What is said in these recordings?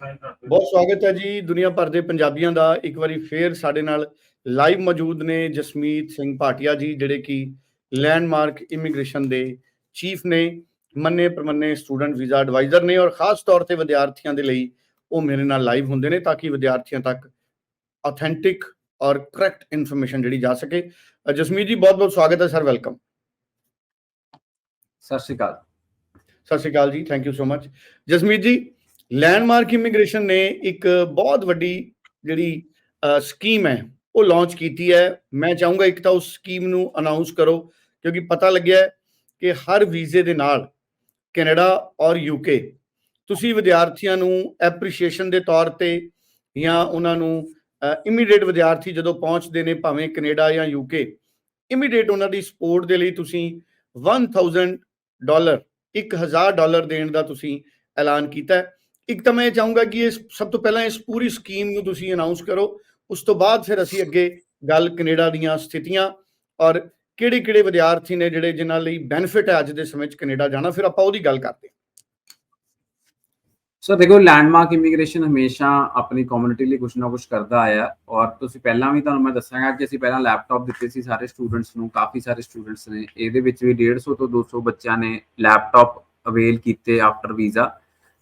ਬਹੁਤ ਸਵਾਗਤ ਹੈ ਜੀ। ਦੁਨੀਆ ਭਰ ਦੇ ਪੰਜਾਬੀਆਂ ਦਾ ਇੱਕ ਵਾਰੀ ਫੇਰ ਸਾਡੇ ਨਾਲ ਲਾਈਵ ਮੌਜੂਦ ਨੇ ਜਸਮੀਤ ਸਿੰਘ ਭਾਟੀਆ ਜੀ ਜਿਹੜੇ ਕਿ ਲੈਂਡਮਾਰਕ ਇਮੀਗ੍ਰੇਸ਼ਨ ਦੇ ਚੀਫ ਨੇ ਮੰਨੇ ਪ੍ਰਮੰਨੇ ਸਟੂਡੈਂਟ ਵੀਜ਼ਾ ਐਡਵਾਈਜ਼ਰ ਨੇ ਔਰ ਖਾਸ ਤੌਰ ਤੇ ਵਿਦਿਆਰਥੀਆਂ ਦੇ ਲਈ ਉਹ ਮੇਰੇ ਨਾਲ ਲਾਈਵ ਹੁੰਦੇ ਨੇ ਤਾਂ ਕਿ ਵਿਦਿਆਰਥੀਆਂ ਤੱਕ ਆਥੈਂਟਿਕ ਔਰ ਕਰੈਕਟ ਇਨਫੋਰਮੇਸ਼ਨ ਜਿਹੜੀ ਜਾ ਸਕੇ। ਜਸਮੀਤ ਜੀ ਬਹੁਤ ਬਹੁਤ ਸਵਾਗਤ ਹੈ ਸਰ ਵੈਲਕਮ ਸਤਿ ਸ਼੍ਰੀ ਅਕਾਲ। ਸਤਿ ਸ਼੍ਰੀ ਅਕਾਲ ਜੀ thank you so much Jasmeet ji landmark immigration ਨੇ ਇੱਕ ਬਹੁਤ ਵੱਡੀ ਜਿਹੜੀ ਸਕੀਮ ਹੈ, ਉਹ ਲਾਂਚ ਕੀਤੀ ਹੈ। ਮੈਂ ਚਾਹੂੰਗਾ ਇੱਕ ਤਾਂ ਉਸ ਸਕੀਮ ਨੂੰ ਅਨਾਉਂਸ ਕਰੋ, ਕਿਉਂਕਿ ਪਤਾ ਲੱਗਿਆ ਕਿ ਹਰ ਵੀਜ਼ੇ ਦੇ ਨਾਲ ਕੈਨੇਡਾ ਔਰ ਯੂਕੇ ਤੁਸੀਂ ਵਿਦਿਆਰਥੀਆਂ ਨੂੰ ਐਪਰੀਸ਼ੀਏਸ਼ਨ ਦੇ ਤੌਰ ਤੇ ਜਾਂ ਉਹਨਾਂ ਨੂੰ ਇਮੀਡੀਏਟ ਵਿਦਿਆਰਥੀ ਜਦੋਂ ਪਹੁੰਚਦੇ ਨੇ, ਭਾਵੇਂ ਕੈਨੇਡਾ ਜਾਂ ਯੂਕੇ ਇਮੀਡੀਏਟ ਉਹਨਾਂ ਦੀ ਸਪੋਰਟ ਦੇ ਲਈ ਤੁਸੀਂ 1000 ਡਾਲਰ 1000 ਡਾਲਰ ਦੇਣ ਦਾ ਤੁਸੀਂ ਐਲਾਨ ਕੀਤਾ ਹੈ। ਇੱਕ ਤਾਂ ਮੈਂ ਇਹ ਚਾਹੂੰਗਾ ਕਿ ਇਹ ਸਭ ਤੋਂ ਪਹਿਲਾਂ ਇਸ ਪੂਰੀ ਸਕੀਮ ਨੂੰ ਤੁਸੀਂ ਅਨਾਉਂਸ ਕਰੋ। ਉਸ ਤੋਂ ਬਾਅਦ ਫਿਰ ਅਸੀਂ ਅੱਗੇ ਗੱਲ ਕੈਨੇਡਾ ਦੀਆਂ ਸਥਿਤੀਆਂ ਔਰ ਕਿਹੜੇ ਕਿਹੜੇ ਵਿਦਿਆਰਥੀ ਨੇ ਜਿਹੜੇ ਜਿਨ੍ਹਾਂ ਲਈ ਬੈਨੀਫਿਟ ਹੈ ਅੱਜ ਦੇ ਸਮੇਂ 'ਚ ਕੈਨੇਡਾ ਜਾਣਾ, ਫਿਰ ਆਪਾਂ ਉਹਦੀ ਗੱਲ ਕਰਦੇ ਹਾਂ। ਸੋ ਦੇਖੋ ਲੈਂਡਮਾਰਕ ਇਮੀਗ੍ਰੇਸ਼ਨ ਹਮੇਸ਼ਾ ਆਪਣੀ ਕਮਿਊਨਿਟੀ ਲਈ ਕੁਝ ਨਾ ਕੁਝ ਕਰਦਾ ਆਇਆ ਔਰ ਤੁਸੀਂ ਪਹਿਲਾਂ ਵੀ ਤੁਹਾਨੂੰ ਮੈਂ ਦੱਸਾਂਗਾ ਕਿ ਅਸੀਂ ਪਹਿਲਾਂ ਲੈਪਟਾਪ ਦਿੱਤੇ ਸੀ ਸਾਰੇ ਸਟੂਡੈਂਟਸ ਨੂੰ, ਕਾਫੀ ਸਾਰੇ ਸਟੂਡੈਂਟਸ ਨੇ। ਇਹਦੇ ਵਿੱਚ ਵੀ 150 ਤੋਂ 200 ਬੱਚਿਆਂ ਨੇ ਲੈਪਟਾਪ ਅਵੇਲ ਕੀਤੇ ਆਫਟਰ ਵੀਜ਼ਾ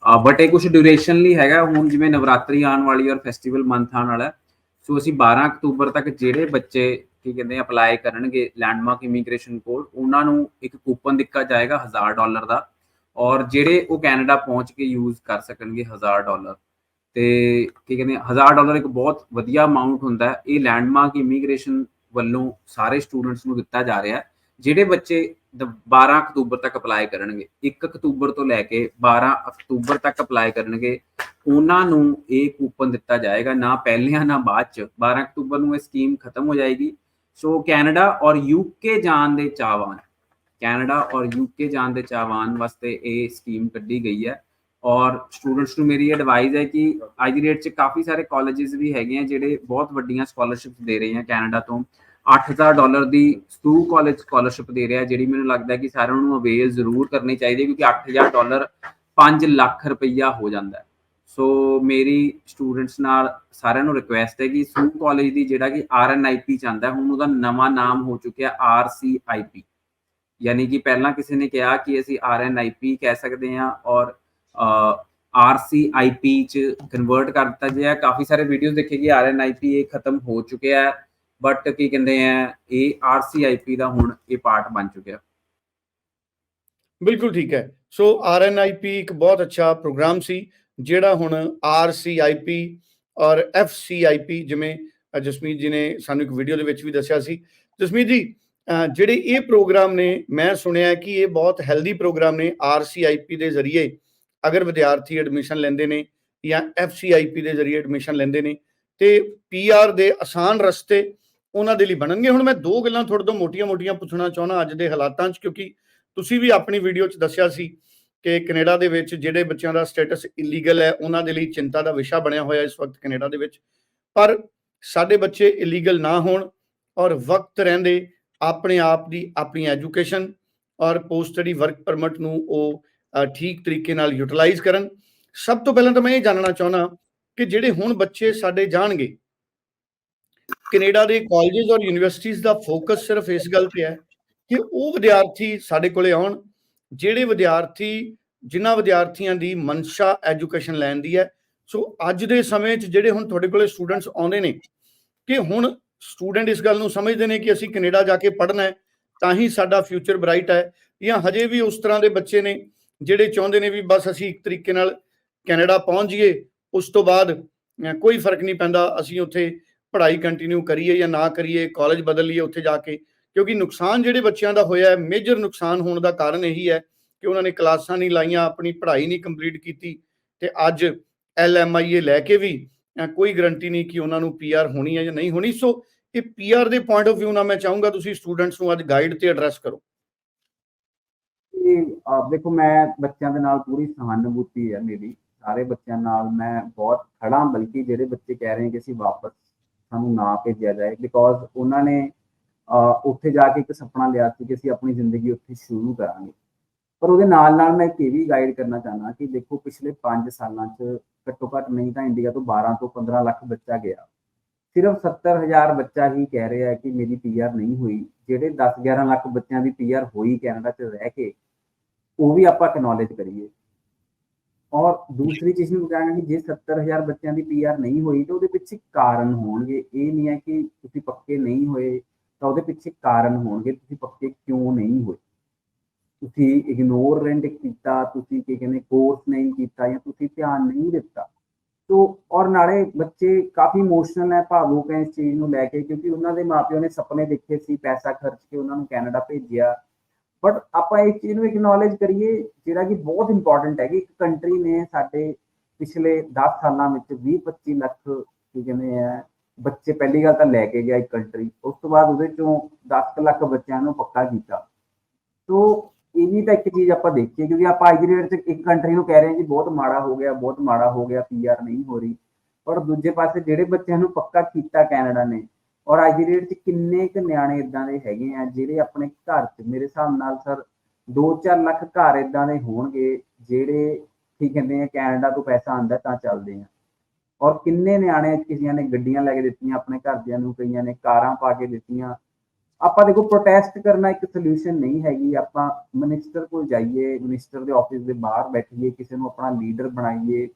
ਬਟ ਇਹ ਕੁਝ ਡਿਊਰੇਸ਼ਨ ਲਈ ਹੈਗਾ, ਹੁਣ ਜਿਵੇਂ ਨਵਰਾਤਰੀ ਆਉਣ ਵਾਲੀ ਔਰ ਫੈਸਟੀਵਲ ਮੰਥ ਆਉਣ ਵਾਲਾ ਸੋ ਅਸੀਂ 12 ਅਕਤੂਬਰ ਤੱਕ ਜਿਹੜੇ ਬੱਚੇ ਕੀ ਕਹਿੰਦੇ ਅਪਲਾਈ ਕਰਨਗੇ ਲੈਂਡਮਾਰਕ ਇਮੀਗ੍ਰੇਸ਼ਨ ਕੋਲ, ਉਹਨਾਂ ਨੂੰ ਇੱਕ ਕੂਪਨ ਦਿੱਤਾ ਜਾਏਗਾ 1000 ਡਾਲਰ ਦਾ, ਔਰ ਜਿਹੜੇ ਉਹ ਕੈਨੇਡਾ ਪਹੁੰਚ ਕੇ ਯੂਜ਼ ਕਰ ਸਕਣਗੇ 1000 ਡਾਲਰ। ਤੇ ਕੀ ਕਹਿੰਦੇ 1000 ਡਾਲਰ ਇੱਕ ਬਹੁਤ ਵਧੀਆ ਅਮਾਉਂਟ ਹੁੰਦਾ ਹੈ, ਇਹ ਲੈਂਡਮਾਰਕ ਇਮੀਗ੍ਰੇਸ਼ਨ ਵੱਲੋਂ ਸਾਰੇ ਸਟੂਡੈਂਟਸ ਨੂੰ ਦਿੱਤਾ ਜਾ ਰਿਹਾ ਹੈ। ਜਿਹੜੇ ਬੱਚੇ 12 ਅਕਤੂਬਰ ਤੱਕ ਅਪਲਾਈ ਕਰਨਗੇ 1 ਅਕਤੂਬਰ ਤੋਂ ਲੈ ਕੇ 12 ਅਕਤੂਬਰ ਤੱਕ ਅਪਲਾਈ ਕਰਨਗੇ, ਉਹਨਾਂ ਨੂੰ ਇਹ ਕੂਪਨ ਦਿੱਤਾ ਜਾਏਗਾ, ਨਾ ਪਹਿਲਿਆਂ, ਨਾ ਬਾਅਦ ਚ। 12 ਅਕਤੂਬਰ ਨੂੰ ਇਹ ਸਕੀਮ ਖਤਮ ਹੋ ਜਾਏਗੀ। ਸੋ ਕੈਨੇਡਾ ਔਰ ਯੂਕੇ ਜਾਣ ਦੇ ਚਾਹਵਾਨ, ਕੈਨੇਡਾ ਔਰ ਯੂਕੇ ਜਾਣ ਦੇ ਚਾਹਵਾਨ ਵਾਸਤੇ ਇਹ ਸਕੀਮ ਕੱਢੀ ਗਈ ਹੈ। ਔਰ ਸਟੂਡੈਂਟਸ ਨੂੰ ਮੇਰੀ ਐਡਵਾਈਸ ਹੈ ਕਿ ਅੱਜ ਦੀ ਡੇਟ 'ਚ ਕਾਫੀ ਸਾਰੇ ਕਾਲਜਸ ਵੀ ਹੈਗੇ ਆ ਜਿਹੜੇ ਬਹੁਤ ਵੱਡੀਆਂ ਸਕਾਲਰਸ਼ਿਪਸ ਦੇ ਰਹੇ ਆ ਕੈਨੇਡਾ ਤੋਂ। 8000 ਡਾਲਰ ਦੀ ਸਟੂ ਕਾਲਜ ਸਕਾਲਰਸ਼ਿਪ ਦੇ ਰਿਹਾ ਜਿਹੜੀ ਮੈਨੂੰ ਲੱਗਦਾ ਕਿ ਸਾਰਿਆਂ ਨੂੰ ਅਵੇਲ ਜ਼ਰੂਰ ਕਰਨੀ ਚਾਹੀਦੀ ਹੈ ਕਿਉਂਕਿ 8000 ਡਾਲਰ 5 ਲੱਖ ਰੁਪਈਆ ਹੋ ਜਾਂਦਾ ਹੈ ਸੋ ਮੇਰੀ ਸਟੂਡੈਂਟਸ ਨਾਲ ਸਾਰਿਆਂ ਨੂੰ ਰਿਕੁਐਸਟ ਹੈ ਕਿ ਸਟੂ ਕਾਲਜ ਦੀ ਜਿਹੜਾ ਕਿ ਆਰਐਨਆਈਪੀ ਚਾਹੁੰਦਾ ਹੁਣ ਉਹਦਾ ਨਵਾਂ ਨਾਮ ਹੋ ਚੁੱਕਿਆ ਆਰਸੀਆਈਪੀ ਯਾਨੀ ਕਿ ਪਹਿਲਾਂ ਕਿਸੇ ਨੇ ਕਿਹਾ ਕਿ ਅਸੀਂ ਆਰਐਨਆਈਪੀ ਕਹਿ ਸਕਦੇ ਹਾਂ ਔਰ ਆਰਸੀਆਈਪੀ ਚ ਕਨਵਰਟ ਕਰ ਦਿੱਤਾ ਗਿਆ ਕਾਫੀ ਸਾਰੇ ਵੀਡੀਓਜ਼ ਦੇਖੇ ਕਿ ਆਰਐਨਆਈਪੀ ਇਹ ਖਤਮ ਹੋ ਚੁੱਕਿਆ ਹੈ ਬਟ ਕੀ ਕਹਿੰਦੇ ਆ, ਇਹ ਆਰਸੀਆਈਪੀ ਦਾ ਹੁਣ ਇਹ ਪਾਰਟ ਬਣ ਚੁੱਕਿਆ। ਬਿਲਕੁਲ ਠੀਕ ਹੈ। ਸੋ ਆਰਐਨਆਈਪੀ ਇੱਕ ਬਹੁਤ ਅੱਛਾ ਪ੍ਰੋਗਰਾਮ ਸੀ, ਜਿਹੜਾ ਹੁਣ ਆਰਸੀਆਈਪੀ ਔਰ ਐਫਸੀਆਈਪੀ ਜਿਵੇਂ ਜਸਮੀਤ ਜੀ ਨੇ ਸਾਨੂੰ ਇੱਕ ਵੀਡੀਓ ਦੇ ਵਿੱਚ ਵੀ ਦੱਸਿਆ ਸੀ। ਜਸਮੀਤ ਜੀ ਜਿਹੜੇ ਇਹ ਪ੍ਰੋਗਰਾਮ ਨੇ, ਮੈਂ ਸੁਣਿਆ ਕਿ ਇਹ ਬਹੁਤ ਹੈਲਦੀ ਪ੍ਰੋਗਰਾਮ ਨੇ ਆਰਸੀਆਈਪੀ ਦੇ ਜ਼ਰੀਏ। ਅਗਰ ਵਿਦਿਆਰਥੀ ਐਡਮਿਸ਼ਨ ਲੈਂਦੇ ਨੇ ਜਾਂ ਐਫਸੀਆਈਪੀ ਦੇ ਜ਼ਰੀਏ ਐਡਮਿਸ਼ਨ ਲੈਂਦੇ ਨੇ, ਤੇ ਪੀਆਰ ਦੇ ਆਸਾਨ ਰਸਤੇ ਉਹਨਾਂ ਦੇ ਲਈ ਬਣਨਗੇ। ਹੁਣ ਮੈਂ ਦੋ ਗੱਲਾਂ ਤੁਹਾਡੇ ਤੋਂ ਮੋਟੀਆਂ-ਮੋਟੀਆਂ ਪੁੱਛਣਾ ਚਾਹੁੰਦਾ ਅੱਜ ਦੇ ਹਾਲਾਤਾਂ 'ਚ, ਕਿਉਂਕਿ ਤੁਸੀਂ ਵੀ ਆਪਣੀ ਵੀਡੀਓ 'ਚ ਦੱਸਿਆ ਸੀ ਕਿ ਕੈਨੇਡਾ ਦੇ ਵਿੱਚ ਜਿਹੜੇ ਬੱਚਿਆਂ ਦਾ ਸਟੇਟਸ ਇਲੀਗਲ ਹੈ, ਉਹਨਾਂ ਦੇ ਲਈ ਚਿੰਤਾ ਦਾ ਵਿਸ਼ਾ ਬਣਿਆ ਹੋਇਆ ਇਸ ਵਕਤ ਕੈਨੇਡਾ ਦੇ ਵਿੱਚ। ਪਰ ਸਾਡੇ ਬੱਚੇ ਇਲੀਗਲ ਨਾ ਹੋਣ ਔਰ ਵਕਤ ਰਹਿੰਦੇ ਆਪਣੇ ਆਪ ਦੀ ਆਪਣੀ ਐਜੂਕੇਸ਼ਨ ਔਰ ਪੋਸਟ ਸਟੱਡੀ ਵਰਕ ਪਰਮਿਟ ਨੂੰ ਉਹ ਠੀਕ ਤਰੀਕੇ ਨਾਲ ਯੂਟਿਲਾਈਜ਼ ਕਰਨ। ਸਭ ਤੋਂ ਪਹਿਲਾਂ ਤਾਂ ਮੈਂ ਇਹ ਜਾਣਨਾ ਚਾਹੁੰਦਾ ਕਿ ਜਿਹੜੇ ਹੁਣ ਬੱਚੇ ਸਾਡੇ ਜਾਣਗੇ ਕੈਨੇਡਾ ਦੇ ਕਾਲਜਸ ਔਰ ਯੂਨੀਵਰਸਿਟੀਆਂ ਦਾ ਫੋਕਸ ਸਿਰਫ ਇਸ ਗੱਲ ਤੇ ਹੈ ਕਿ ਉਹ ਵਿਦਿਆਰਥੀ ਸਾਡੇ ਕੋਲੇ ਆਉਣ, ਜਿਹੜੇ ਵਿਦਿਆਰਥੀ, ਜਿਨ੍ਹਾਂ ਵਿਦਿਆਰਥੀਆਂ ਦੀ ਮਨਸ਼ਾ ਐਜੂਕੇਸ਼ਨ ਲੈਣ ਦੀ ਹੈ। ਸੋ ਅੱਜ ਦੇ ਸਮੇਂ 'ਚ ਜਿਹੜੇ ਹੁਣ ਤੁਹਾਡੇ ਕੋਲੇ ਸਟੂਡੈਂਟਸ ਆਉਂਦੇ ਨੇ, ਕਿ ਹੁਣ ਸਟੂਡੈਂਟ ਇਸ ਗੱਲ ਨੂੰ ਸਮਝਦੇ ਨੇ ਕਿ ਅਸੀਂ ਕੈਨੇਡਾ ਜਾ ਕੇ ਪੜ੍ਹਨਾ ਹੈ, ਤਾਂ ਹੀ ਸਾਡਾ ਫਿਊਚਰ ਬ੍ਰਾਈਟ ਹੈ। ਜਾਂ ਹਜੇ ਵੀ ਉਸ ਤਰ੍ਹਾਂ ਦੇ ਬੱਚੇ ਨੇ ਜਿਹੜੇ ਚਾਹੁੰਦੇ ਨੇ ਵੀ ਬਸ ਅਸੀਂ ਇੱਕ ਤਰੀਕੇ ਨਾਲ ਕੈਨੇਡਾ ਪਹੁੰਚ ਜਾਈਏ, ਉਸ ਤੋਂ ਬਾਅਦ ਕੋਈ ਫ਼ਰਕ ਨਹੀਂ ਪੈਂਦਾ, ਅਸੀਂ ਉੱਥੇ ਪੜ੍ਹਾਈ ਕੰਟੀਨਿਊ ਕਰੀਏ ਜਾਂ ਨਾ ਕਰੀਏ ਕਾਲਜ ਬਦਲ ਲਈਏ ਉੱਥੇ ਜਾ ਕੇ, ਕਿਉਂਕਿ ਨੁਕਸਾਨ ਜਿਹੜੇ ਬੱਚਿਆਂ ਦਾ ਹੋਇਆ ਹੈ ਮੇਜਰ ਨੁਕਸਾਨ ਹੋਣ ਦਾ ਕਾਰਨ ਇਹੀ ਹੈ ਕਿ ਉਹਨਾਂ ਨੇ ਕਲਾਸਾਂ ਨਹੀਂ ਲਾਈਆਂ, ਆਪਣੀ ਪੜ੍ਹਾਈ ਨਹੀਂ ਕੰਪਲੀਟ ਕੀਤੀ ਤੇ ਅੱਜ ਐਲਐਮਆਈਏ ਲੈ ਕੇ ਵੀ ਕੋਈ ਗਰੰਟੀ ਨਹੀਂ ਕਿ ਉਹਨਾਂ ਨੂੰ ਪੀਆਰ ਹੋਣੀ ਹੈ ਜਾਂ ਨਹੀਂ ਹੋਣੀ। ਸੋ ਇਹ ਪੀਆਰ ਦੇ ਪੁਆਇੰਟ ਆਫ View ਨਾਲ ਮੈਂ ਚਾਹੂੰਗਾ ਤੁਸੀਂ ਸਟੂਡੈਂਟਸ ਨੂੰ ਅੱਜ ਗਾਈਡ ਤੇ ਐਡਰੈਸ ਕਰੋ। ਆਪ ਦੇਖੋ, ਮੈਂ ਬੱਚਿਆਂ ਦੇ ਨਾਲ ਪੂਰੀ ਸਹਾਨੁਭੂਤੀ ਹੈ ਮੇਰੀ। ਸਾਰੇ ਬੱਚਿਆਂ ਨਾਲ ਮੈਂ ਬਹੁਤ ਖੜਾ ਬਲਕਿ ਜਿਹੜੇ ਬੱਚੇ ਕਹਿ ਰਹੇ ਕਿ ਅਸੀਂ ਵਾਪਸ ਸਾਨੂੰ ਨਾ ਭੇਜਿਆ ਜਾਏ ਬਿਕੋਜ਼ ਉਹਨਾਂ ਨੇ ਉੱਥੇ ਜਾ ਕੇ ਇੱਕ ਸੁਪਨਾ ਲਿਆ ਸੀ ਕਿ ਅਸੀਂ ਆਪਣੀ ਜ਼ਿੰਦਗੀ ਉੱਥੇ ਸ਼ੁਰੂ ਕਰਾਂਗੇ। ਪਰ ਉਹਦੇ ਨਾਲ ਨਾਲ ਮੈਂ ਇੱਕ ਇਹ ਵੀ ਗਾਈਡ ਕਰਨਾ ਚਾਹਨਾ ਕਿ ਦੇਖੋ ਪਿਛਲੇ 5 ਸਾਲਾਂ 'ਚ ਘੱਟੋ ਘੱਟ ਨਹੀਂ ਤਾਂ ਇੰਡੀਆ ਤੋਂ 12 ਤੋਂ 15 ਲੱਖ ਬੱਚਾ ਗਿਆ। ਸਿਰਫ 70000 ਬੱਚਾ ਹੀ ਕਹਿ ਰਿਹਾ ਹੈ ਕਿ ਮੇਰੀ ਪੀਆਰ ਨਹੀਂ ਹੋਈ। ਜਿਹੜੇ 10 11 ਲੱਖ ਬੱਚਿਆਂ ਦੀ ਪੀਆਰ ਹੋਈ ਕੈਨੇਡਾ 'ਚ ਰਹਿ ਕੇ, ਉਹ ਵੀ ਆਪਾਂ ਐਕਨੋਲੇਜ ਕਰੀਏ। ਔਰ ਦੂਸਰੀ ਚੀਜ਼ ਨੂੰ ਕਹਾਂਗਾ ਕਿ ਜੇ 70000 ਬੱਚਿਆਂ ਦੀ ਪੀਆਰ ਨਹੀਂ ਹੋਈ ਤਾਂ ਉਹਦੇ ਪਿੱਛੇ ਕਾਰਨ ਹੋਣਗੇ। ਇਹ ਨਹੀਂ ਹੈ ਕਿ ਤੁਸੀਂ ਪੱਕੇ ਨਹੀਂ ਹੋਏ ਤਾਂ ਉਹਦੇ ਪਿੱਛੇ ਕਾਰਨ ਹੋਣਗੇ, ਤੁਸੀਂ ਪੱਕੇ ਕਿਉਂ ਨਹੀਂ ਹੋਏ? ਤੁਸੀਂ ਇਗਨੋਰ ਇਗਨੋਰੈਂਟ ਕੀਤਾ, ਤੁਸੀਂ ਕੀ ਕਹਿੰਦੇ ਕੋਰਸ ਨਹੀਂ ਕੀਤਾ ਜਾਂ ਤੁਸੀਂ ਧਿਆਨ ਨਹੀਂ ਦਿੱਤਾ। ਤੋ, ਔਰ ਨਾਲੇ ਬੱਚੇ ਕਾਫੀ ਇਮੋਸ਼ਨਲ ਹੈ, ਭਾਵੁਕ ਹੈ ਇਸ ਚੀਜ਼ ਨੂੰ ਲੈ ਕੇ ਕਿਉਂਕਿ ਉਹਨਾਂ ਦੇ ਮਾਪਿਓ ਨੇ ਸੁਪਨੇ ਦੇਖੇ ਸੀ, ਪੈਸਾ ਖਰਚ ਕੇ ਉਹਨਾਂ ਨੂੰ ਕੈਨੇਡਾ ਭੇਜਿਆ। ਬਟ ਆਪਾਂ ਇਸ ਚੀਜ਼ ਨੂੰ ਇਕਨੋਲੇਜ ਕਰੀਏ ਜਿਹੜਾ ਕਿ ਬਹੁਤ ਇੰਪੋਰਟੈਂਟ ਹੈ ਕਿ ਇੱਕ ਕੰਟਰੀ ਨੇ ਸਾਡੇ ਪਿਛਲੇ 10 ਸਾਲਾਂ ਵਿੱਚ 20 25 ਲੱਖ ਕੀ ਕਹਿੰਦੇ ਆ ਬੱਚੇ ਪਹਿਲੀ ਗੱਲ ਤਾਂ ਲੈ ਕੇ ਗਿਆ ਇੱਕ ਕੰਟਰੀ ਉਸ ਤੋਂ ਬਾਅਦ ਉਹਦੇ ਚੋਂ 10 ਲੱਖ ਬੱਚਿਆਂ ਨੂੰ ਪੱਕਾ ਕੀਤਾ। ਸੋ ਇਹ ਵੀ ਤਾਂ ਇੱਕ ਚੀਜ਼ ਆਪਾਂ ਦੇਖੀਏ ਕਿਉਂਕਿ ਆਪਾਂ ਅੱਜ ਦੀ ਡੇਟ 'ਚ ਇੱਕ ਕੰਟਰੀ ਨੂੰ ਕਹਿ ਰਹੇ ਹਾਂ ਕਿ ਬਹੁਤ ਮਾੜਾ ਹੋ ਗਿਆ, ਬਹੁਤ ਮਾੜਾ ਹੋ ਗਿਆ ਪੀਆਰ ਨਹੀਂ ਹੋ ਰਹੀ। ਪਰ ਦੂਜੇ ਪਾਸੇ ਜਿਹੜੇ ਬੱਚਿਆਂ ਨੂੰ ਪੱਕਾ ਕੀਤਾ ਕੈਨੇਡਾ ਨੇ ਔਰ ਅੱਜ ਦੀ ਡੇਟ 'ਚ ਕਿੰਨੇ ਕੁ ਨਿਆਣੇ ਇਦਾਂ ਦੇ ਹੈਗੇ ਆ ਜਿਹੜੇ ਆਪਣੇ ਘਰ 'ਚ, ਮੇਰੇ ਹਿਸਾਬ ਨਾਲ ਸਰ 2-4 ਲੱਖ ਘਰ ਇਦਾਂ ਦੇ ਹੋਣਗੇ ਜਿਹੜੇ ਕੀ ਕਹਿੰਦੇ ਆ, ਕੈਨੇਡਾ ਤੋਂ ਪੈਸਾ ਆਂਦਾ ਤਾਂ ਚੱਲਦੇ ਆ। ਔਰ ਕਿੰਨੇ ਨਿਆਣੇ ਕਿਸੇ ਨੇ ਗੱਡੀਆਂ ਲੈ ਕੇ ਦਿੱਤੀਆਂ ਆਪਣੇ ਘਰਦਿਆਂ ਨੂੰ, ਕਈਆਂ ਨੇ ਕਾਰਾਂ ਪਾ ਕੇ ਦਿੱਤੀਆਂ। ਆਪਾਂ ਦੇਖੋ ਪ੍ਰੋਟੈਸਟ ਕਰਨਾ ਇੱਕ ਸੋਲੂਸ਼ਨ ਨਹੀਂ ਹੈਗੀ। ਆਪਾਂ ਮਿਨਿਸਟਰ ਕੋਲ ਜਾਈਏ ਮਿਨਿਸਟਰ ਦੇ ਆਫਿਸ ਦੇ ਬਾਹਰ ਬੈਠੀਏ, ਕਿਸੇ ਨੂੰ ਆਪਣਾ ਲੀਡਰ ਬਣਾਈਏ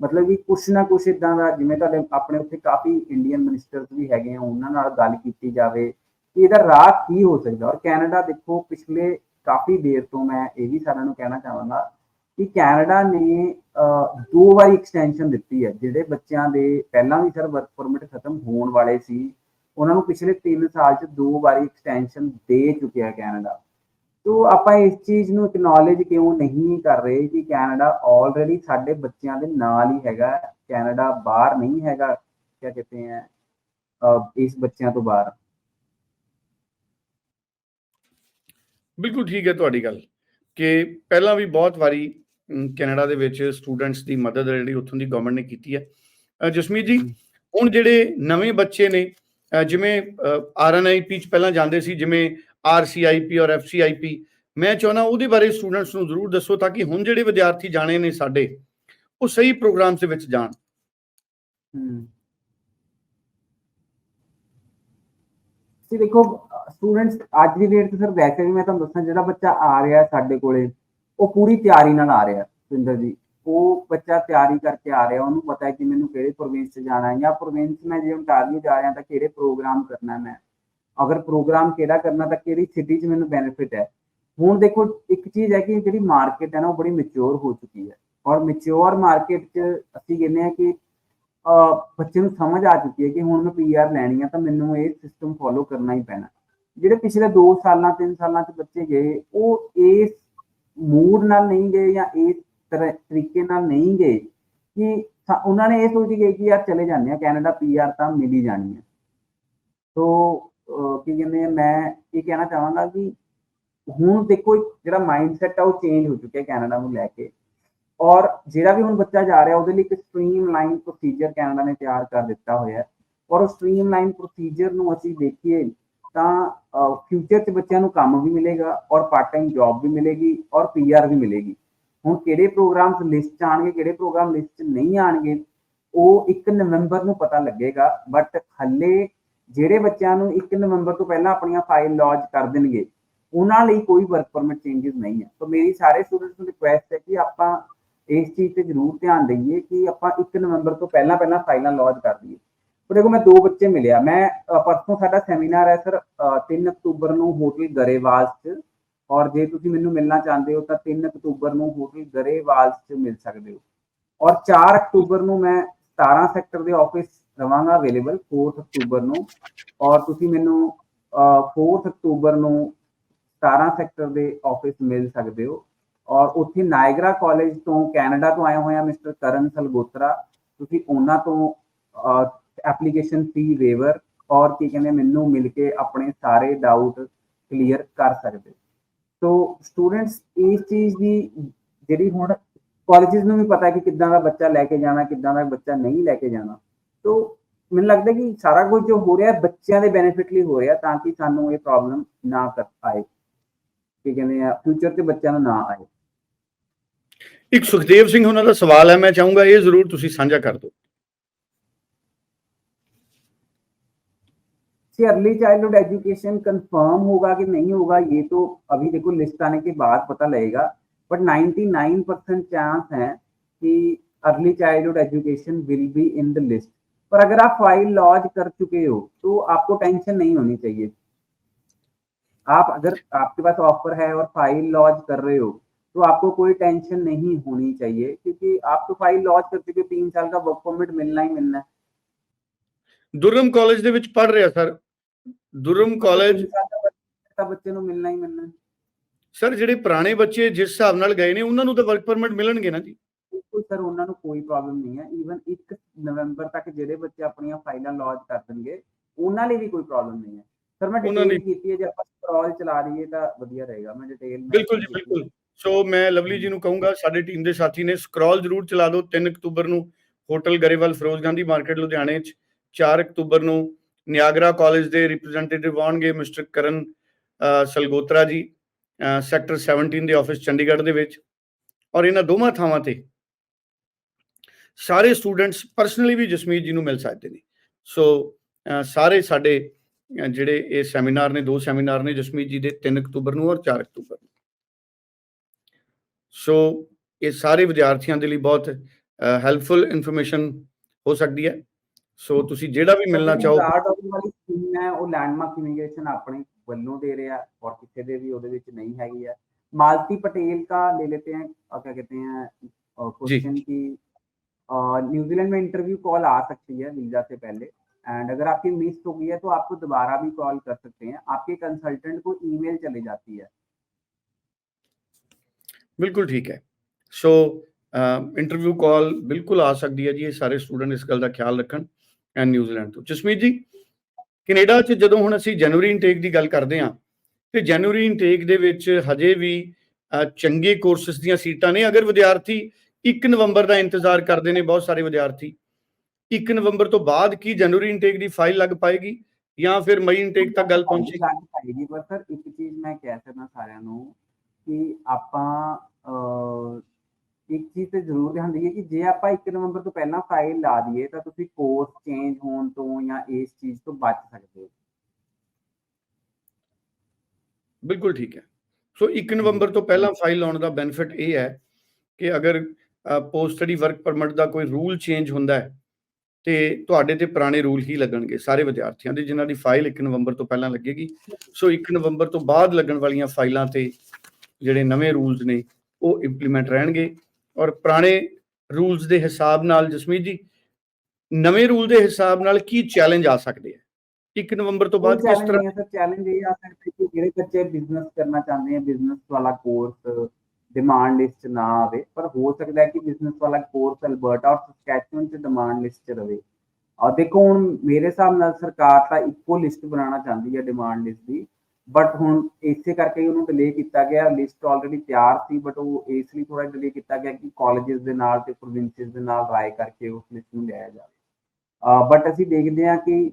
ਮਤਲਬ ਕਿ ਕੁਛ ਨਾ ਕੁਛ ਇਦਾਂ ਦਾ ਜਿਵੇਂ ਤੁਹਾਡੇ ਆਪਣੇ ਉੱਥੇ ਕਾਫੀ ਇੰਡੀਅਨ ਮਿਨਿਸਟਰਸ ਵੀ ਹੈਗੇ ਆ ਉਹਨਾਂ ਨਾਲ ਗੱਲ ਕੀਤੀ ਜਾਵੇ ਕਿ ਇਹਦਾ ਰਾਹ ਕੀ ਹੋ ਸਕਦਾ? ਔਰ ਕੈਨੇਡਾ ਦੇਖੋ ਪਿਛਲੇ ਕਾਫੀ ਦੇਰ ਤੋਂ ਮੈਂ ਇਹ ਵੀ ਸਾਰਿਆਂ ਨੂੰ ਕਹਿਣਾ ਚਾਹਾਂਗਾ ਕਿ ਕੈਨੇਡਾ ਨੇ ਅਹ, ਦੋ ਵਾਰੀ ਐਕਸਟੈਂਸ਼ਨ ਦਿੱਤੀ ਹੈ ਜਿਹੜੇ ਬੱਚਿਆਂ ਦੇ ਪਹਿਲਾਂ ਵੀ ਸਰ ਵਰਕ ਪਰਮਿਟ ਖਤਮ ਹੋਣ ਵਾਲੇ ਸੀ ਉਹਨਾਂ ਨੂੰ ਪਿਛਲੇ 3 ਸਾਲ 'ਚ ਦੋ ਵਾਰੀ ਐਕਸਟੈਂਸ਼ਨ ਦੇ ਚੁੱਕਿਆ ਕੈਨੇਡਾ। ਤੋ ਆਪਾਂ ਇਸ ਚੀਜ਼ ਨੂੰ ਐਕਨੋਲੇਜ ਕਿਉਂ ਨਹੀਂ ਕਰ ਰਹੇ ਕਿ ਕੈਨੇਡਾ ਆਲਰੇਡੀ ਸਾਡੇ ਬੱਚਿਆਂ ਦੇ ਨਾਲ ਹੀ ਹੈਗਾ ਕੈਨੇਡਾ ਬਾਹਰ ਨਹੀਂ ਹੈਗਾ ਕੀ ਕਹਤੇ ਹੈ ਇਸ ਬੱਚਿਆਂ ਤੋਂ ਬਾਹਰ? ਬਿਲਕੁਲ ਠੀਕ ਹੈ ਤੁਹਾਡੀ ਗੱਲ ਕਿ ਪਹਿਲਾਂ ਵੀ ਬਹੁਤ ਵਾਰੀ ਕੈਨੇਡਾ ਦੇ ਵਿੱਚ ਸਟੂਡੈਂਟਸ ਦੀ ਮਦਦ ਜਿਹੜੀ ਉੱਥੋਂ ਦੀ ਗਵਰਨਮੈਂਟ ਨੇ ਕੀਤੀ ਹੈ। ਜਸਮੀਤ ਜੀ ਹੁਣ ਜਿਹੜੇ ਨਵੇਂ ਬੱਚੇ ਨੇ ਜਿਵੇਂ ਆਰਐਨਆਈਪੀ ਚ ਪਹਿਲਾਂ ਜਾਂਦੇ ਸੀ ਜਿਵੇਂ ਆਰਸੀਆਈਪੀ ਔਰ ਐਫਸੀਆਈਪੀ ਮੈਂ ਚਾਹੁੰਦਾ ਉਹਦੇ ਬਾਰੇ ਸਟੂਡੈਂਟਸ ਨੂੰ ਜ਼ਰੂਰ ਦੱਸੋ ਤਾਂ ਕਿ ਹੁਣ ਜਿਹੜੇ ਵਿਦਿਆਰਥੀ ਜਾਣੇ ਨੇ ਸਾਡੇ, ਉਹ ਸਹੀ ਪ੍ਰੋਗਰਾਮ ਦੇ ਵਿੱਚ ਜਾਣ। ਸੀ ਦੇਖੋ ਸਟੂਡੈਂਟਸ ਅੱਜ ਦੀ ਡੇਟ ਤੇ ਸਰ ਵੈਸੇ ਵੀ ਮੈਂ ਤੁਹਾਨੂੰ ਦੱਸਾਂ, ਜਿਹੜਾ ਬੱਚਾ ਆ ਰਿਹਾ ਸਾਡੇ ਕੋਲੇ, ਉਹ ਪੂਰੀ ਤਿਆਰੀ ਨਾਲ ਆ ਰਿਹਾ ਸੁੰਦਰ ਜੀ। ਉਹ ਬੱਚਾ ਤਿਆਰੀ ਕਰਕੇ ਆ ਰਿਹਾ, ਉਹਨੂੰ ਪਤਾ ਹੈ ਕਿ ਮੈਨੂੰ ਕਿਹੜੇ ਪ੍ਰੋਵਿੰਸ 'ਚ ਜਾਣਾ ਹੈ ਜਾਂ ਪ੍ਰੋਵਿੰਸ ਮੈਂ ਜੇ ontario ਜਾ ਰਿਹਾ ਤਾਂ ਕਿਹੜੇ ਪ੍ਰੋਗਰਾਮ ਕਰਨਾ ਮੈਂ। ਅਗਰ ਪ੍ਰੋਗਰਾਮ ਕਿਹੜਾ ਕਰਨਾ ਤਾਂ ਕਿਹੜੀ ਸਿਟੀ 'ਚ ਮੈਨੂੰ ਬੈਨੀਫਿਟ ਹੈ। ਹੁਣ ਦੇਖੋ, ਇੱਕ ਚੀਜ਼ ਹੈ ਕਿ ਜਿਹੜੀ ਮਾਰਕੀਟ ਹੈ ਨਾ, ਉਹ ਬੜੀ ਮੈਚੁਰ ਹੋ ਚੁੱਕੀ ਹੈ। ਔਰ ਮੈਚੁਰ ਮਾਰਕੀਟ 'ਚ ਅਸੀਂ ਕਹਿੰਦੇ ਆ ਕਿ ਬੱਚੇ ਨੂੰ ਸਮਝ ਆ ਚੁੱਕੀ ਹੈ ਕਿ ਹੁਣ ਮੈਂ ਪੀਆਰ ਲੈਣੀ ਆ ਤਾਂ ਮੈਨੂੰ ਇਹ ਸਿਸਟਮ ਫੋਲੋ ਕਰਨਾ ਹੀ ਪੈਣਾ। ਜਿਹੜੇ ਪਿਛਲੇ 2 ਸਾਲਾਂ 3 ਸਾਲਾਂ 'ਚ ਬੱਚੇ ਗਏ, ਉਹ ਇਸ ਮੂਡ ਨਾਲ ਨਹੀਂ ਗਏ ਜਾਂ ਇਸ ਤਰੀਕੇ ਨਾਲ ਨਹੀਂ ਗਏ ਕਿ ਉਹਨਾਂ ਨੇ ਇਹ ਸੋਚ ਕੇ ਕਿ ਯਾਰ ਚਲੇ ਜਾਂਦੇ ਆ, ਕੈਨੇਡਾ ਪੀਆਰ ਤਾਂ ਮਿਲ ਹੀ ਜਾਣੀ ਹੈ। ਸੋ ਕੀ ਕਹਿੰਦੇ ਆ, ਮੈਂ ਇਹ ਕਹਿਣਾ ਚਾਹਾਂਗਾ ਕਿ ਹੁਣ ਦੇਖੋ ਇੱਕ ਜਿਹੜਾ ਮਾਈਂਡਸੈਟ ਆ ਉਹ ਚੇਂਜ ਹੋ ਚੁੱਕਿਆ ਕੈਨੇਡਾ ਨੂੰ ਲੈ ਕੇ। ਔਰ ਜਿਹੜਾ ਵੀ ਹੁਣ ਬੱਚਾ ਜਾ ਰਿਹਾ, ਉਹਦੇ ਲਈ ਇੱਕ ਸਟ੍ਰੀਮਲਾਈਨ ਪ੍ਰੋਸੀਜਰ ਕੈਨੇਡਾ ਨੇ ਤਿਆਰ ਕਰ ਦਿੱਤਾ ਹੋਇਆ ਹੈ। ਔਰ ਉਹ ਸਟ੍ਰੀਮਲਾਈਨ ਪ੍ਰੋਸੀਜਰ ਨੂੰ ਅਸੀਂ ਦੇਖੀਏ ਤਾਂ ਫਿਊਚਰ 'ਚ ਬੱਚਿਆਂ ਨੂੰ ਕੰਮ ਵੀ ਮਿਲੇਗਾ ਔਰ ਪਾਰਟ ਟਾਈਮ ਜੌਬ ਵੀ ਮਿਲੇਗੀ ਔਰ ਪੀਆਰ ਵੀ ਮਿਲੇਗੀ। ਹੁਣ ਕਿਹੜੇ ਪ੍ਰੋਗਰਾਮਸ ਲਿਸਟ 'ਚ ਆਣਗੇ ਕਿਹੜੇ ਪ੍ਰੋਗਰਾਮ ਲਿਸਟ 'ਚ ਨਹੀਂ ਆਣਗੇ ਉਹ 1 ਨਵੰਬਰ ਨੂੰ ਪਤਾ ਲੱਗੇਗਾ ਬਟ ਹੱਲੇ ਜਿਹੜੇ ਬੱਚਿਆਂ ਨੂੰ 1 ਨਵੰਬਰ ਤੋਂ ਪਹਿਲਾਂ ਆਪਣੀਆਂ ਫਾਈਲ ਲੌਂਚ ਕਰ ਦੇਣਗੇ, ਉਹਨਾਂ ਲਈ ਕੋਈ ਵਰਕ ਪਰਮਿਟ ਚੇਂਜਸ ਨਹੀਂ ਹੈ। ਤਾਂ ਮੇਰੀ ਸਾਰੇ ਸਟੂਡੈਂਟਸ ਨੂੰ ਰਿਕੁਐਸਟ ਹੈ ਕਿ ਆਪਾਂ ਇਸ ਚੀਜ਼ ਤੇ ਜ਼ਰੂਰ ਧਿਆਨ ਦਈਏ ਕਿ ਆਪਾਂ 1 ਨਵੰਬਰ ਤੋਂ ਪਹਿਲਾਂ ਪਹਿਲਾਂ ਫਾਈਲਾਂ ਲੌਂਚ ਕਰ ਦਈਏ। ਪਰ ਦੇਖੋ, ਮੈਂ ਦੋ ਬੱਚੇ ਮਿਲਿਆ। ਮੈਂ ਪਰਸੋਂ ਸਾਡਾ ਸੈਮੀਨਾਰ ਹੈ ਸਰ 3 ਅਕਤੂਬਰ ਨੂੰ ਹੋਟਲ ਗਰੇਵਾਲ 'ਚ। ਔਰ ਜੇ ਤੁਸੀਂ ਮੈਨੂੰ ਮਿਲਣਾ ਚਾਹੁੰਦੇ ਹੋ ਤਾਂ 3 ਅਕਤੂਬਰ ਨੂੰ ਹੋਟਲ ਗਰੇਵਾਲ 'ਚ ਮਿਲ ਸਕਦੇ ਹੋ। ਔਰ 4 ਅਕਤੂਬਰ ਨੂੰ ਮੈਂ 17 ਸੈਕਟਰ ਦੇ ਆਫਿਸ ਰਵਾਂਗਾ ਅਵੇਲੇਬਲ 4 ਅਕਤੂਬਰ ਨੂੰ। ਔਰ ਤੁਸੀਂ ਮੈਨੂੰ 4 ਅਕਤੂਬਰ ਨੂੰ 17 ਸੈਕਟਰ ਦੇ ਆਫਿਸ ਮਿਲ ਸਕਦੇ ਹੋ। ਔਰ ਉੱਥੇ ਨਾਇਗਰਾ ਕਾਲਜ ਤੋਂ ਕੈਨੇਡਾ ਤੋਂ ਆਏ ਹੋਏ ਆ ਮਿਸਟਰ ਕਰਨ ਸਲਗੋਤਰਾ। ਤੁਸੀਂ ਉਹਨਾਂ ਤੋਂ ਐਪਲੀਕੇਸ਼ਨ ਫੀ ਵੇਵਰ ਔਰ ਕੀ ਕਹਿੰਦੇ ਮੈਨੂੰ ਮਿਲ ਕੇ ਆਪਣੇ ਸਾਰੇ ਡਾਊਟ ਕਲੀਅਰ ਕਰ ਸਕਦੇ ਸੋ ਸਟੂਡੈਂਟਸ ਇਸ ਚੀਜ਼ ਦੀ ਜਿਹੜੀ ਹੁਣ ਕਾਲਜਸ ਨੂੰ ਵੀ ਪਤਾ ਕਿ ਕਿੱਦਾਂ ਦਾ ਬੱਚਾ ਲੈ ਕੇ ਜਾਣਾ, ਕਿੱਦਾਂ ਦਾ ਬੱਚਾ ਨਹੀਂ ਲੈ ਕੇ ਜਾਣਾ। ਸੋ ਮੈਨੂੰ ਲੱਗਦਾ ਕਿ ਸਾਰਾ ਕੁਝ ਜੋ ਹੋ ਰਿਹਾ ਹੈ, ਬੱਚਿਆਂ ਦੇ ਬੈਨੀਫਿਟ ਲਈ ਹੋ ਰਿਹਾ ਤਾਂ ਕਿ ਸਾਨੂੰ ਇਹ ਪ੍ਰੋਬਲਮ ਨਾ ਕਰ ਆਏ ਕੀ ਕਹਿੰਦੇ ਆ ਫਿਊਚਰ ਤੇ ਬੱਚਿਆਂ ਨੂੰ ਨਾ ਆਏ ਇੱਕ ਸੁਖਦੇਵ ਸਿੰਘ ਉਹਨਾਂ ਦਾ ਸਵਾਲ ਹੈ ਮੈਂ ਚਾਹੂੰਗਾ ਇਹ ਜ਼ਰੂਰ ਤੁਸੀਂ ਸਾਂਝਾ ਕਰ ਦਿਓ कि अर्ली चाइल्डहुड एजुकेशन कंफर्म होगा कि नहीं होगा ये तो अभी देखो लिस्ट आने के बाद पता लगेगा बट 99 परसेंट चांस है कि early childhood education will be in the list पर अगर आप फाइल लॉन्च कर चुके हो तो आपको टेंशन नहीं होनी चाहिए आप अगर आपके पास ऑफर है और फाइल लॉन्च कर रहे हो तो आपको कोई टेंशन नहीं होनी चाहिए क्योंकि आप तो फाइल लॉन्च कर चुके हो, तीन साल का वर्क परमिट मिलना ही मिलना है ਦੁਰਗਮ ਕਾਲਜ ਦੇ ਵਿੱਚ ਪੜ ਰਿਹਾ ਸਰ ਦੁਰਗਮ ਕਾਲਜ तीन साल का बच्चा- ਤਾਂ ਬੱਚੇ ਨੂੰ ਮਿਲਣਾ ਹੀ ਮਿਲਣਾ ਹੈ। ਸਰ ਜਿਹੜੇ ਪੁਰਾਣੇ ਬੱਚੇ ਜਿਸ ਹਿਸਾਬ ਨਾਲ ਗਏ ਨੇ ਉਹਨਾਂ ਨੂੰ ਤਾਂ ਵਰਕ ਪਰਮਿਟ ਮਿਲਣਗੇ ਨਾ ਜੀ ਬਿਲਕੁਲ ਸਰ ਉਹਨਾਂ ਨੂੰ ਕੋਈ ਪ੍ਰੋਬਲਮ ਨਹੀਂ ਹੈ। ਈਵਨ 1 ਨਵੰਬਰ ਤੱਕ ਜਿਹੜੇ ਬੱਚੇ ਆਪਣੀਆਂ ਫਾਈਲਾਂ ਲੌਂਚ ਕਰ ਦੇਣਗੇ ਉਹਨਾਂ ਲਈ ਵੀ ਕੋਈ ਪ੍ਰੋਬਲਮ ਨਹੀਂ ਹੈ। ਸਰ ਮੈਂ ਡਿਟੇਲ ਕੀਤੀ ਹੈ ਜੇ ਆਪਾਂ ਸਕਰੋਲ ਚਲਾ ਲਈਏ ਤਾਂ ਵਧੀਆ ਰਹੇਗਾ। ਮੈਂ ਡਿਟੇਲ ਬਿਲਕੁਲ ਜੀ ਬਿਲਕੁਲ। ਸੋ ਮੈਂ ਲਵਲੀ ਜੀ ਨੂੰ ਕਹੂੰਗਾ ਸਾਡੇ ਟੀਮ ਦੇ ਸਾਥੀ ਨੇ ਸਕਰੋਲ ਜ਼ਰੂਰ ਚਲਾ ਦਿਓ। 3 ਅਕਤੂਬਰ ਨੂੰ ਹੋਟਲ ਗਰੇਵਾਲ ਫਿਰੋਜ਼ ਗਾਂਧੀ ਮਾਰਕੀਟ ਲੁਧਿਆਣੇ 'ਚ। 4 ਅਕਤੂਬਰ ਨੂੰ ਨਿਆਗਰਾ ਕਾਲਜ ਦੇ ਰਿਪਰੈਜ਼ੈਂਟੇਟਿਵ ਆਉਣਗੇ ਮਿਸਟਰ ਕਰਨ ਸਲਗੋਤਰਾ ਜੀ ਸੈਕਟਰ 17 ਦੇ ਆਫਿਸ ਚੰਡੀਗੜ੍ਹ ਦੇ ਵਿੱਚ। ਔਰ ਇਹਨਾਂ ਦੋਵਾਂ ਥਾਵਾਂ ਤੇ ਸਾਰੇ ਸਟੂਡੈਂਟਸ ਪਰਸਨਲੀ ਵੀ ਜਸਮੀਤ ਜੀ ਨੂੰ ਮਿਲ ਸਕਦੇ ਨੇ ਸੋ ਅ, ਸਾਰੇ ਸਾਡੇ ਅ, ਜਿਹੜੇ ਇਹ ਸੈਮੀਨਾਰ ਨੇ ਦੋ ਸੈਮੀਨਾਰ ਨੇ ਜਸਮੀਤ ਜੀ ਦੇ 3 ਅਕਤੂਬਰ ਨੂੰ ਔਰ 4 ਅਕਤੂਬਰ ਨੂੰ ਸੋ ਇਹ ਸਾਰੇ ਵਿਦਿਆਰਥੀਆਂ ਦੇ ਲਈ ਬਹੁਤ ਹੈਲਪਫੁਲ ਇਨਫੋਰਮੇਸ਼ਨ ਹੋ ਸਕਦੀ ਹੈ ਸੋ ਤੁਸੀਂ ਜਿਹੜਾ ਵੀ ਮਿਲਣਾ ਚਾਹੋ ਸਟਾਰਟ ਆਉਣ ਵਾਲੀ ਸਕੀਮ ਹੈ ਉਹ ਲੈਂਡਮਾਰਕ ਇਮੀਗ੍ਰੇਸ਼ਨ ਆਪਣੇ ਵੱਲੋਂ ਦੇ ਰਿਹਾ ਔਰ ਕਿਸੇ ਦੇ ਵੀ ਉਹਦੇ ਵਿੱਚ नहीं हैगी है मालती पटेल का ले लेते हैं और क्या कहते हैं क्वेश्चन की न्यूजीलैंड में इंटरव्यू कॉल आ सकती है वीजा से पहले एंड अगर आपकी मिस हो गई है तो आपको दोबारा भी कॉल कर सकते हैं आपके कंसल्टेंट को ईमेल चली जाती है ਬਿਲਕੁਲ ਠੀਕ ਹੈ ਸੋ ਇੰਟਰਵਿਊ ਕਾਲ ਬਿਲਕੁਲ ਆ ਸਕਦੀ ਹੈ ਜੀ ਇਹ ਸਾਰੇ ਸਟੂਡੈਂਟ ਇਸ ਗੱਲ ਦਾ ਖਿਆਲ ਰੱਖਣ ਐਂਡ ਨਿਊਜ਼ੀਲੈਂਡ ਤੋਂ ਜਸਮੀਤ ਜੀ ਕੈਨੇਡਾ 'ਚ ਜਦੋਂ ਹੁਣ ਅਸੀਂ ਜਨਵਰੀ ਇਨਟੇਕ ਦੀ ਗੱਲ ਕਰਦੇ ਹਾਂ ਤੇ ਜਨਵਰੀ ਇਨਟੇਕ ਦੇ ਵਿੱਚ ਹਜੇ ਵੀ ਅ, ਚੰਗੇ ਕੋਰਸਸ ਦੀਆਂ ਸੀਟਾਂ ਨੇ ਅਗਰ ਵਿਦਿਆਰਥੀ 1 ਨਵੰਬਰ ਦਾ ਇੰਤਜ਼ਾਰ ਕਰਦੇ ਨੇ ਬਹੁਤ ਸਾਰੇ ਵਿਦਿਆਰਥੀ। 1 ਨਵੰਬਰ ਤੋਂ ਬਾਅਦ ਕੀ ਜਨਵਰੀ ਇਨਟੇਕ ਦੀ ਫਾਈਲ ਲੱਗ ਪਾਏਗੀ ਜਾਂ ਫਿਰ ਮਈ ਇਨਟੇਕ ਤੱਕ ਗੱਲ ਪਹੁੰਚੇਗੀ? ਲੱਗ ਪਾਏਗੀ ਪਰ ਸਰ ਇੱਕ ਚੀਜ਼ ਮੈਂ ਕਹਿ ਸਕਦਾ ਸਾਰਿਆਂ ਨੂੰ ਕਿ ਆਪਾਂ ਇੱਕ ਚੀਜ਼ ਤੇ ਜ਼ਰੂਰ ਧਿਆਨ ਦਈਏ ਕਿ ਜੇ ਆਪਾਂ 1 ਨਵੰਬਰ ਤੋਂ ਪਹਿਲਾਂ ਫਾਈਲ ਲਾ ਦਈਏ ਤਾਂ ਤੁਸੀਂ ਕੋਰਸ ਚੇਂਜ ਹੋਣ ਤੋਂ ਜਾਂ ਇਸ ਚੀਜ਼ ਤੋਂ ਬਚ ਸਕਦੇ ਹੋ। ਬਿਲਕੁਲ ਠੀਕ ਹੈ। ਸੋ 1 ਨਵੰਬਰ ਤੋਂ ਪਹਿਲਾਂ ਫਾਈਲ ਲਾਉਣ ਦਾ ਬੈਨੀਫਿਟ ਇਹ ਹੈ ਕਿ ਅਗਰ ਪੋਸਟ ਸਟੱਡੀ ਵਰਕ ਪਰਮਿਟ ਦਾ ਕੋਈ ਰੂਲ ਚੇਂਜ ਹੁੰਦਾ ਹੈ ਤੇ ਤੁਹਾਡੇ ਤੇ ਪੁਰਾਣੇ ਰੂਲ ਹੀ ਲੱਗਣਗੇ ਸਾਰੇ ਵਿਦਿਆਰਥੀਆਂ ਦੇ ਜਿਨ੍ਹਾਂ ਦੀ ਫਾਈਲ 1 ਨਵੰਬਰ ਤੋਂ ਪਹਿਲਾਂ ਲੱਗੇਗੀ। ਸੋ 1 ਨਵੰਬਰ ਤੋਂ ਬਾਅਦ ਲੱਗਣ ਵਾਲੀਆਂ ਫਾਈਲਾਂ ਤੇ ਜਿਹੜੇ ਨਵੇਂ ਰੂਲਸ ਨੇ ਉਹ ਇੰਪਲੀਮੈਂਟ ਰਹਿਣਗੇ। ਔਰ ਪੁਰਾਣੇ ਰੂਲਸ ਦੇ ਹਿਸਾਬ ਨਾਲ ਜਸਮੀਤ ਜੀ ਨਵੇਂ ਰੂਲ ਦੇ ਹਿਸਾਬ ਨਾਲ ਕੀ ਚੈਲੰਜ ਆ ਸਕਦੇ ਆ? 1 ਨਵੰਬਰ ਤੋਂ ਬਾਅਦ ਕਿਸ ਤਰ੍ਹਾਂ ਚੈਲੰਜ ਇਹ ਆ ਸਕਦਾ ਕਿ ਜਿਹੜੇ ਬੱਚੇ ਬਿਜ਼ਨਸ ਕਰਨਾ ਚਾਹੁੰਦੇ ਆ ਬਿਜ਼ਨਸ ਵਾਲਾ ਕੋਰਸ ਡਿਮਾਂਡ ਲਿਸਟ ਨਾ ਆਵੇ, ਪਰ ਹੋ ਸਕਦਾ ਹੈ ਕਿ ਬਿਜ਼ਨਸ ਵਾਲਾ ਕੋਰਸ ਅਲਬਰਟਾ ਔਰ ਸਸਕੈਚੂਅਨ ਚ ਡਿਮਾਂਡ ਲਿਸਟ ਚ ਰਵੇ। ਆ ਦੇਖੋ, ਹੁਣ ਮੇਰੇ ਹਿਸਾਬ ਨਾਲ ਸਰਕਾਰ ਤਾਂ ਇੱਕੋ ਲਿਸਟ ਬਣਾਉਣਾ ਚਾਹੁੰਦੀ ਹੈ ਡਿਮਾਂਡ ਲਿਸਟ ਦੀ ਬਟ ਹੁਣ ਇਸੇ ਕਰਕੇ ਹੀ ਉਹਨੂੰ ਡਿਲੇ ਕੀਤਾ ਗਿਆ। ਲਿਸਟ ਆਲਰੇਡੀ ਤਿਆਰ ਸੀ ਬਟ ਉਹ ਇਸ ਲਈ ਥੋੜਾ ਡਿਲੇ ਕੀਤਾ ਗਿਆ ਕਿ ਕਾਲਜਸ ਦੇ ਨਾਲ ਤੇ ਪ੍ਰੋਵਿੰਸਸ ਦੇ ਨਾਲ ਰਾਏ ਕਰਕੇ ਉਸ ਲਿਸਟ ਨੂੰ ਲਿਆਇਆ ਜਾਵੇ। ਬਟ ਅਸੀਂ ਦੇਖਦੇ ਹਾਂ ਕਿ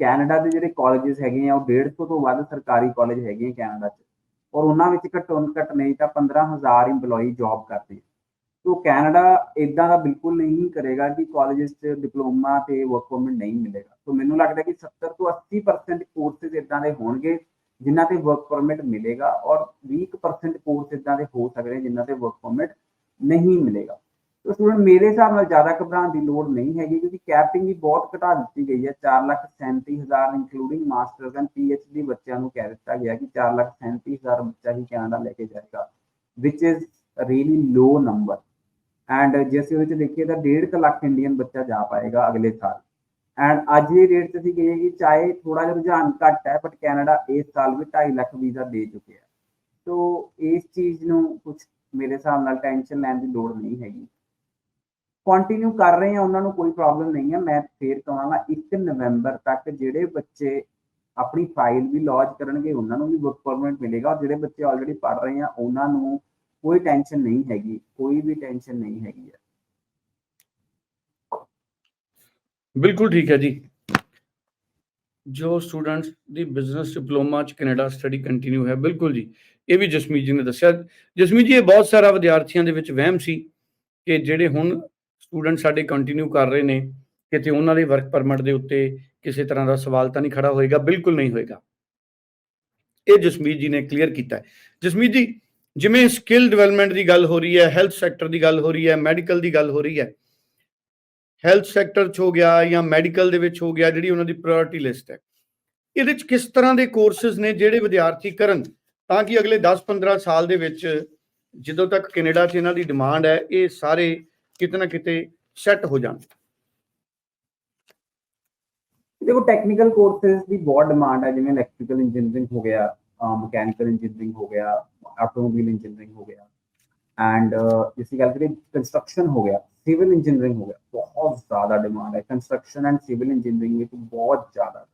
ਕੈਨੇਡਾ ਦੇ ਜਿਹੜੇ ਕਾਲਜਸ ਹੈਗੇ ਆ, ਉਹ 150 ਤੋਂ ਵੱਧ ਸਰਕਾਰੀ ਕਾਲਜ ਹੈਗੇ ਆ ਕੈਨੇਡਾ 'ਚ। ਔਰ ਉਹਨਾਂ ਵਿੱਚ ਘੱਟੋ ਘੱਟ ਨਹੀਂ ਤਾਂ 15000 EMPLOYE ਜੌਬ ਕਰਦੇ ਆ। ਤੋ ਕੈਨੇਡਾ ਇਦਾਂ ਦਾ ਬਿਲਕੁਲ ਨਹੀਂ ਕਰੇਗਾ ਕਿ ਕਾਲਜਸ 'ਚ ਡਿਪਲੋਮਾ ਤੇ ਵਰਕ ਪਰਮਿਟ ਨਹੀਂ ਮਿਲੇਗਾ। ਸੋ ਮੈਨੂੰ ਲੱਗਦਾ ਕਿ 70 ਤੋਂ 80% ਕੋਰਸਿਸ ਇਦਾਂ ਦੇ ਹੋਣਗੇ ਜਿਨ੍ਹਾਂ ਤੇ ਵਰਕ ਪਰਮਿਟ ਮਿਲੇਗਾ ਔਰ 20% ਕੋਰਸ ਇਦਾਂ ਦੇ ਹੋ ਸਕਦੇ ਜਿਨ੍ਹਾਂ ਤੇ ਵਰਕ ਪਰਮਿਟ ਨਹੀਂ ਮਿਲੇਗਾ। ਤੋ ਸਟੂਡੈਂਟ ਮੇਰੇ ਹਿਸਾਬ ਨਾਲ ਜ਼ਿਆਦਾ ਘਬਰਾਉਣ ਦੀ ਲੋੜ ਨਹੀਂ ਹੈਗੀ ਕਿਉਂਕਿ ਕੈਪਿੰਗ ਵੀ ਬਹੁਤ ਘਟਾ ਦਿੱਤੀ ਗਈ ਹੈ 437000 ਇਨਕਲੂਡਿੰਗ ਮਾਸਟਰਸ ਐਂਡ ਪੀਐਚਡੀ ਬੱਚਿਆਂ ਨੂੰ ਕਹਿ ਦਿੱਤਾ ਗਿਆ ਕਿ 437000 ਬੱਚਾ ਹੀ ਕੈਨੇਡਾ ਲੈ ਕੇ ਜਾਏਗਾ ਵਿਚ is really low number and ਜੇ ਅਸੀਂ ਉਹਦੇ ਚ ਦੇਖੀਏ ਤਾਂ 1.5 ਲੱਖ ਇੰਡੀਅਨ ਬੱਚਾ ਜਾ ਪਾਏਗਾ ਅਗਲੇ ਸਾਲ ਐਂਡ ਅੱਜ ਦੀ ਰੇਟ ਤੇ ਅਸੀਂ ਕਹੀਏ ਕਿ ਚਾਹੇ ਥੋੜਾ ਜਿਹਾ ਰੁਝਾਨ ਘੱਟ ਹੈ ਬਟ ਕੈਨੇਡਾ ਇਸ ਸਾਲ ਵੀ 2.5 ਲੱਖ ਵੀਜ਼ਾ ਦੇ ਚੁੱਕਿਆ ਹੈ ਸੋ ਇਸ ਚੀਜ਼ ਨੂੰ ਕੁਝ ਮੇਰੇ ਹਿਸਾਬ ਨਾਲ ਟੈਨਸ਼ਨ ਲੈਣ ਦੀ ਲੋੜ ਨਹੀਂ ਹੈਗੀ ਕੰਟੀਨਿਊ ਕਰ ਰਹੇ ਆ ਉਹਨਾਂ ਨੂੰ ਕੋਈ ਪ੍ਰੋਬਲਮ ਨਹੀਂ ਹੈ। ਮੈਂ ਫੇਰ ਕਹਾਂਗਾ 1 ਨਵੰਬਰ ਤੱਕ ਜਿਹੜੇ ਬੱਚੇ ਆਪਣੀ ਫਾਈਲ ਵੀ ਲੌਂਚ ਕਰਨਗੇ, ਉਹਨਾਂ ਨੂੰ ਵੀ ਵਰਕ ਪਰਮਿਟ ਮਿਲੇਗਾ। ਔਰ ਜਿਹੜੇ ਬੱਚੇ ਆਲਰੇਡੀ ਪੜ ਰਹੇ ਆ, ਉਹਨਾਂ ਨੂੰ ਕੋਈ ਟੈਨਸ਼ਨ ਨਹੀਂ ਹੈਗੀ, ਕੋਈ ਵੀ ਟੈਨਸ਼ਨ ਨਹੀਂ ਹੈਗੀ ਹੈ। ਬਿਲਕੁਲ ਠੀਕ ਹੈ ਜੀ। ਜੋ ਸਟੂਡੈਂਟਸ ਦੀ ਬਿਜ਼ਨਸ ਡਿਪਲੋਮਾ ਚ ਕੈਨੇਡਾ ਸਟੱਡੀ ਕੰਟੀਨਿਊ ਹੈ, ਬਿਲਕੁਲ ਜੀ। ਇਹ ਵੀ ਜਸਮੀਤ ਜੀ ਨੇ ਦੱਸਿਆ। ਜਸਮੀਤ ਜੀ, ਇਹ ਬਹੁਤ ਸਾਰਾ ਵਿਦਿਆਰਥੀਆਂ ਦੇ ਵਿੱਚ ਵਹਿਮ ਸੀ ਕਿ ਜਿਹੜੇ ਹੁਣ ਸਟੂਡੈਂਟ ਸਾਡੇ ਕੰਟੀਨਿਊ ਕਰ ਰਹੇ ਨੇ, ਕਿਤੇ ਉਹਨਾਂ ਦੇ ਵਰਕ ਪਰਮਿਟ ਦੇ ਉੱਤੇ ਕਿਸੇ ਤਰ੍ਹਾਂ ਦਾ ਸਵਾਲ ਤਾਂ ਨਹੀਂ ਖੜਾ ਹੋਏਗਾ, ਬਿਲਕੁਲ ਨਹੀਂ ਹੋਏਗਾ। ਇਹ ਜਸਮੀਤ ਜੀ ਨੇ ਕਲੀਅਰ ਕੀਤਾ ਹੈ। ਜਸਮੀਤ ਜੀ, ਜਿਵੇਂ ਸਕਿੱਲ ਡਿਵੈਲਪਮੈਂਟ ਦੀ ਗੱਲ ਹੋ ਰਹੀ ਹੈ ਹੈਲਥ ਸੈਕਟਰ ਦੀ ਗੱਲ ਹੋ ਰਹੀ ਹੈ ਮੈਡੀਕਲ ਦੀ ਗੱਲ ਹੋ ਰਹੀ ਹੈ ਹੈਲਥ ਸੈਕਟਰ 'ਚ ਹੋ ਗਿਆ ਜਾਂ ਮੈਡੀਕਲ ਦੇ ਵਿੱਚ ਹੋ ਗਿਆ, ਜਿਹੜੀ ਉਹਨਾਂ ਦੀ ਪ੍ਰਾਇੋਰਟੀ ਲਿਸਟ ਹੈ। ਇਹਦੇ 'ਚ ਕਿਸ ਤਰ੍ਹਾਂ ਦੇ ਕੋਰਸਸ ਨੇ ਜਿਹੜੇ ਵਿਦਿਆਰਥੀ ਕਰਨ, ਤਾਂ ਕਿ ਅਗਲੇ 10-15 ਸਾਲ ਦੇ ਵਿੱਚ, ਜਦੋਂ ਤੱਕ ਕੈਨੇਡਾ 'ਚ ਇਹਨਾਂ ਦੀ ਡਿਮਾਂਡ ਹੈ, ਇਹ ਸਾਰੇ ਕਿਤੇ ਨਾ ਕਿਤੇ ਸੈੱਟ ਹੋ ਜਾਣ ਦੇਖੋ ਟੈਕਨੀਕਲ ਕੋਰਸਸ ਦੀ ਬਹੁਤ ਡਿਮਾਂਡ ਹੈ ਜਿਵੇਂ ਇਲੈਕਟ੍ਰੀਕਲ ਇੰਜੀਨੀਅਰਿੰਗ ਹੋ ਗਿਆ ਮਕੈਨੀਕਲ ਇੰਜੀਨੀਅਰਿੰਗ ਹੋ ਗਿਆ ਆਟੋਮੋਬਾਈਲ ਇੰਜੀਨੀਅਰਿੰਗ ਹੋ ਗਿਆ ਐਂਡ ਜਿਸੀ ਗੱਲ ਕਰੀਏ ਕੰਸਟਰਕਸ਼ਨ ਹੋ ਗਿਆ ਸਿਵਲ ਇੰਜੀਨੀਅਰਿੰਗ ਹੋ ਗਿਆ ਬਹੁਤ ਜ਼ਿਆਦਾ ਡਿਮਾਂਡ ਹੈ ਕੰਸਟਰਕਸ਼ਨ ਐਂਡ ਸਿਵਲ ਇੰਜੀਨੀਅਰਿੰਗ ਵਿੱਚ ਬਹੁਤ ਜ਼ਿਆਦਾ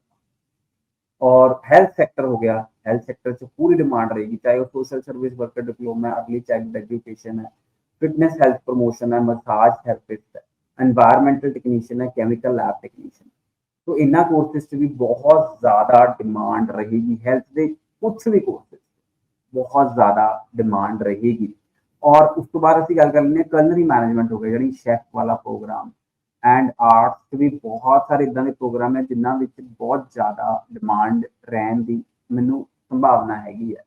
और हेल्थ सेक्टर हो गया हेल्थ सेक्टर से पूरी डिमांड रहेगी चाहे वो social service worker diploma early child education है फिटनेस हेल्थ प्रमोशन है मसाज थेरेपिस्ट है एनवायरमेंटल टेक्नीशियन है केमिकल लैब टेक्नीशियन तो इन्ना कोर्सेस से भी बहुत ज़्यादा डिमांड रहेगी हेल्थ के कुछ भी कोर्सेस बहुत ज़्यादा डिमांड रहेगी और उस तो बाद ਅਸੀਂ ਗੱਲ ਕਰ ਲੈਂਦੇ ਹਾਂ culinary ਮੈਨੇਜਮੈਂਟ ਹੋ ਗਿਆ ਜਿਹੜੀ ਸ਼ੈਫ ਵਾਲਾ ਪ੍ਰੋਗਰਾਮ ਐਂਡ ਆਰਟਸ ਵੀ ਬਹੁਤ ਸਾਰੇ ਇਦਾਂ ਦੇ ਪ੍ਰੋਗਰਾਮ ਹੈ ਜਿਨ੍ਹਾਂ ਵਿੱਚ ਬਹੁਤ ਜ਼ਿਆਦਾ ਡਿਮਾਂਡ ਰਹਿਣ ਦੀ ਮੈਨੂੰ ਸੰਭਾਵਨਾ ਹੈਗੀ ਹੈ